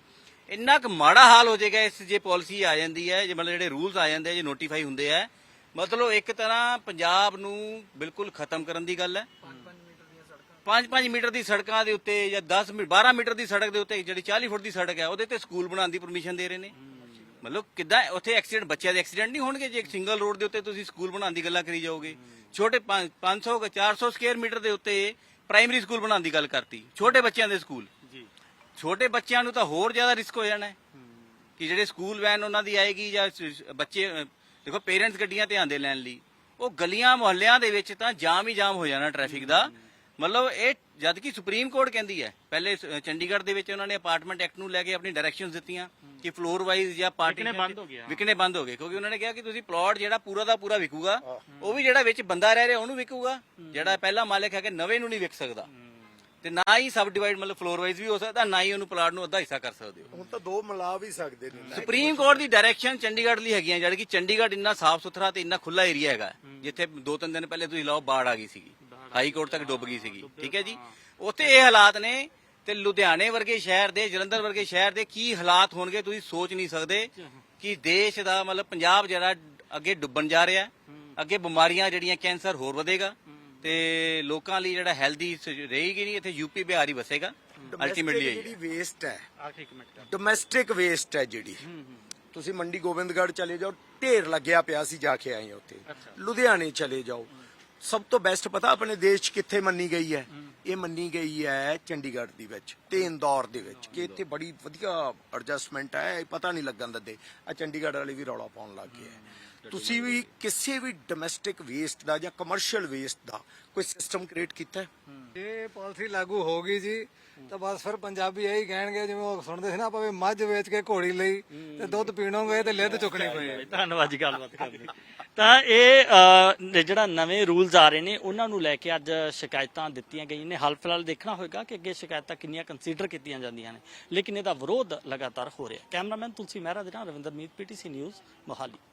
ਇੰਨਾ ਕੁ ਮਾੜਾ ਹਾਲ ਹੋ ਜਾਏਗਾ, ਇਸ ਜੇ ਪਾਲਿਸੀ ਆ ਜਾਂਦੀ ਹੈ, ਜੇ ਮਤਲਬ ਜਿਹੜੇ ਰੂਲਸ ਆ ਜਾਂਦੇ ਆ, ਜੇ ਨੋਟੀਫਾਈ ਹੁੰਦੇ ਆ, ਮਤਲਬ ਇੱਕ ਤਰ੍ਹਾਂ ਪੰਜਾਬ ਨੂੰ ਬਿਲਕੁਲ ਖਤਮ ਕਰਨ ਦੀ ਗੱਲ ਹੈ। 5-5 ਮੀਟਰ ਦੀ ਸੜਕਾਂ ਦੇ ਉੱਤੇ ਜਾਂ 10 12 ਮੀਟਰ ਦੀ ਸੜਕ ਦੇ ਉੱਤੇ ਜਿਹੜੀ 40 ਫੁੱਟ ਦੀ ਸੜਕ ਹੈ, ਉਹਦੇ ਤੇ ਸਕੂਲ ਬਣਾਉਣ ਦੀ ਪਰਮਿਸ਼ਨ ਦੇ ਰਹੇ ਨੇ। ਮਤਲਬ ਕਿੱਦਾਂ ਉੱਥੇ ਐਕਸੀਡੈਂਟ ਬੱਚਿਆਂ ਦੇ ਐਕਸੀਡੈਂਟ ਨਹੀਂ ਹੋਣਗੇ, ਜੇ ਇੱਕ ਸਿੰਗਲ ਰੋਡ ਦੇ ਉੱਤੇ ਤੁਸੀਂ ਸਕੂਲ ਬਣਾਉਣ ਦੀ ਗੱਲਾਂ ਕਰੀ ਜਾਓਗੇ। ਛੋਟੇ 500 400 ਸਕੁਅਰ ਮੀਟਰ ਦੇ ਉੱਤੇ ਪ੍ਰਾਇਮਰੀ ਸਕੂਲ ਬਣਾਉਣ ਦੀ ਗੱਲ ਕਰਤੀ ਛੋਟੇ ਬੱਚਿਆਂ ਦੇ ਸਕੂਲ। ਜੀ। ਛੋਟੇ ਬੱਚਿਆਂ ਨੂੰ ਤਾਂ ਹੋਰ ਜ਼ਿਆਦਾ ਰਿਸਕ ਹੋ ਜਾਣਾ ਹੈ ਕਿ ਜਿਹੜੇ ਸਕੂਲ ਵੈਨ ਉਹਨਾਂ ਦੀ ਆਏਗੀ ਜਾਂ ਬੱਚੇ ਦੇਖੋ ਪੇਰੈਂਟਸ ਗੱਡੀਆਂ ਤੇ ਆਂਦੇ ਲੈਣ ਲਈ ਉਹ ਗਲੀਆਂ ਮੁਹੱਲਿਆਂ ਦੇ ਵਿੱਚ ਤਾਂ ਜਾਮ ਹੀ ਜਾਮ ਹੋ ਜਾਣਾ ਟ੍ਰੈਫਿਕ ਦਾ। ਮਤਲਬ ਇਹ ਜਦ ਕਿ ਸੁਪਰੀਮ ਕੋਰਟ ਕਹਿੰਦੀ ਹੈ ਪਹਿਲੇ ਸ- ਚੰਡੀਗੜ੍ਹ ਦੇ ਵਿੱਚ ਉਹਨਾਂ ਨੇ ਅਪਾਰਟਮੈਂਟ ਐਕਟ ਨੂੰ ਲੈ ਕੇ ਆਪਣੀ ਡਾਇਰੈਕਸ਼ਨਸ ਦਿੱਤੀਆਂ ਕਿ ਫਲੋਰ ਵਾਈਜ਼ ਜਾਂ ਪਾਰਟੀ ਵਿਕਣੇ ਬੰਦ ਹੋ ਗਏ। ਵਿਕਣੇ ਬੰਦ ਹੋ ਗਏ ਕਿਉਂਕਿ ਉਹਨਾਂ ਨੇ ਕਿਹਾ ਕਿ ਤੁਸੀਂ ਪਲਾਟ ਜਿਹੜਾ ਪੂਰਾ ਦਾ ਪੂਰਾ ਵਿਕੂਗਾ ਉਹ ਵੀ ਜਿਹੜਾ ਵਿੱਚ ਬੰਦਾ ਰਹਿ ਰਿਹਾ ਉਹਨੂੰ ਵਿਕੂਗਾ ਜਿਹੜਾ ਪਹਿਲਾ ਮਾਲਕ ਹੈ ਕਿ ਨਵੇਂ ਨੂੰ ਨਹੀਂ ਵਿਕ ਸਕਦਾ ਤੇ ਨਾ ਹੀ ਸਬ ਡਿਵਾਈਡ ਮਤਲਬ ਫਲੋਰ ਵਾਈਜ਼ ਵੀ ਹੋ ਸਕਦਾ ਨਾ ਹੀ ਉਹਨੂੰ ਪਲਾਟ ਨੂੰ ਅੱਧਾ ਹਿੱਸਾ ਕਰ ਸਕਦੇ ਹੋ ਹੁਣ ਤਾਂ ਦੋ ਮਿਲਾ ਵੀ ਸਕਦੇ ਨੇ ਨਾ। ਸੁਪਰੀਮ ਕੋਰਟ ਦੀ ਡਾਇਰੈਕਸ਼ਨ ਚੰਡੀਗੜ੍ਹ ਲਈ ਹੈਗੀਆਂ ਜਿਹੜੀ ਕਿ ਚੰਡੀਗੜ੍ਹ ਇੰਨਾ ਸਾਫ਼ ਸੁਥਰਾ ਤੇ ਇੰਨਾ ਖੁੱਲਾ ਏਰੀਆ ਹੈਗਾ ਜਿੱਥੇ ਦੋ ਤਿੰਨ ਦਿਨ ਪਹਿਲੇ ਤੁਸੀਂ ਲਾਓ ਬਾੜ ਆ ਗਈ ਸੀਗੀ ਹਾਈ ਕੋਰਟ ਤੱਕ ਡੁੱਬ ਗਈ ਸੀਗੀ ਠੀਕ ਹੈ ਜੀ? ਉੱਥੇ ਇਹ ਹਾਲਾਤ ਨੇ ਤੇ ਲੁਧਿਆਣੇ ਵਰਗੇ ਸ਼ਹਿਰ ਦੇ ਜਲੰਧਰ ਵਰਗੇ ਸ਼ਹਿਰ ਦੇ ਕੀ ਹਾਲਾਤ ਹੋਣਗੇ ਤੁਸੀਂ ਸੋਚ ਨਹੀਂ ਸਕਦੇ ਕਿ ਦੇਸ਼ ਦਾ ਮਤਲਬ ਪੰਜਾਬ ਜਿਹੜਾ ਅੱਗੇ ਡੁੱਬਣ ਜਾ ਰਿਹਾ। ਅੱਗੇ ਬਿਮਾਰੀਆਂ ਜਿਹੜੀਆਂ ਕੈਂਸਰ ਹੋਰ ਵਧੇਗਾ ਤੇ ਲੋਕਾਂ ਲਈ ਜਿਹੜਾ ਹੈਲਦੀ ਰਹੇਗੀ ਨਹੀਂ ਇੱਥੇ ਯੂਪੀ ਬਿਹਾਰ ਹੀ ਵਸੇਗਾ ਅਲਟੀਮੇਟਲੀ ਜਿਹੜੀ ਵੇਸਟ ਹੈ ਡੋਮੈਸਟਿਕ ਵੇਸਟ ਹੈ ਜਿਹੜੀ। ਤੁਸੀਂ ਮੰਡੀ ਗੋਬਿੰਦਗੜ੍ਹ ਚਲੇ ਜਾਓ ਢੇਰ ਲੱਗਿਆ ਪਿਆ ਸੀ ਜਾ ਕੇ ਆਏ ਉੱਥੇ। ਲੁਧਿਆਣੇ ਚਲੇ ਜਾਓ ਸਭ ਤੋਂ ਬੈਸਟ ਪਤਾ ਆਪਣੇ ਦੇਸ਼ 'ਚ ਕਿੱਥੇ ਮੰਨੀ ਗਈ ਹੈ? ਇਹ ਮੰਨੀ ਗਈ ਹੈ ਚੰਡੀਗੜ੍ਹ ਦੀ ਵਿੱਚ ਤੇ ਇੰਦੌਰ ਦੇ ਵਿੱਚ ਕਿ ਇੱਥੇ ਬੜੀ ਵਧੀਆ ਐਡਜਸਟਮੈਂਟ ਹੈ ਇਹ ਪਤਾ ਨਹੀਂ ਲੱਗਣ ਦਿੰਦੇ। ਆ ਚੰਡੀਗੜ੍ਹ ਵਾਲੇ ਵੀ ਰੌਲਾ ਪਾਉਣ ਲੱਗ ਗਏ ਹੈ। ਤੁਸੀਂ ਵੀ ਕਿਸੇ ਵੀ ਡੋਮੈਸਟਿਕ ਵੇਸਟ ਦਾ ਜਾਂ ਕਮਰਸ਼ੀਅਲ ਵੇਸਟ ਦਾ ਕੋਈ ਸਿਸਟਮ ਕ੍ਰੀਏਟ ਕੀਤਾ ਹੈ। ਜੇ ਪਾਲਿਸੀ ਲਾਗੂ ਹੋ ਗਈ ਜੀ ਤਾਂ ਬਸ ਫਿਰ ਪੰਜਾਬੀ ਇਹੀ ਕਹਿਣਗੇ ਜਿਵੇਂ ਉਹ ਸੁਣਦੇ ਸੀ ਨਾ ਭਾਵੇਂ ਮੱਝ ਵੇਚ ਕੇ ਘੋੜੀ ਲਈ ਤੇ ਦੁੱਧ ਪੀਣੋਗੇ ਤੇ ਲਿੱਧ ਚੁੱਕਣੀ ਪਈ ਧੰਨਵਾਦ ਜੀ ਗੱਲਬਾਤ ਕਰਨ ਤਾਂ ਇਹ ਅ, ਜਿਹੜਾ ਨਵੇਂ ਰੂਲਸ ਆ ਰਹੇ ਨੇ ਉਹਨਾਂ ਨੂੰ ਲੈ ਕੇ ਅੱਜ ਸ਼ਿਕਾਇਤਾਂ ਦਿੱਤੀਆਂ ਗਈਆਂ ਨੇ। ਹਾਲ ਫਿਲਹਾਲ ਦੇਖਣਾ ਹੋਏਗਾ ਕਿ ਅੱਗੇ ਸ਼ਿਕਾਇਤਾਂ ਕਿੰਨੀਆਂ ਕੰਸੀਡਰ ਕੀਤੀਆਂ ਜਾਂਦੀਆਂ ਨੇ। ਲੇਕਿਨ ਇਹਦਾ ਵਿਰੋਧ ਲਗਾਤਾਰ ਹੋ ਰਿਹਾ ਕੈਮਰਾਮੈਨ ਤੁਲਸੀ ਮਹਿਰਾ ਦੇ ਨਾਲ ਰਵਿੰਦਰ ਮੀਤ ਪੀਟੀਸੀ ਨਿਊਜ਼ ਮੋਹਾਲੀ।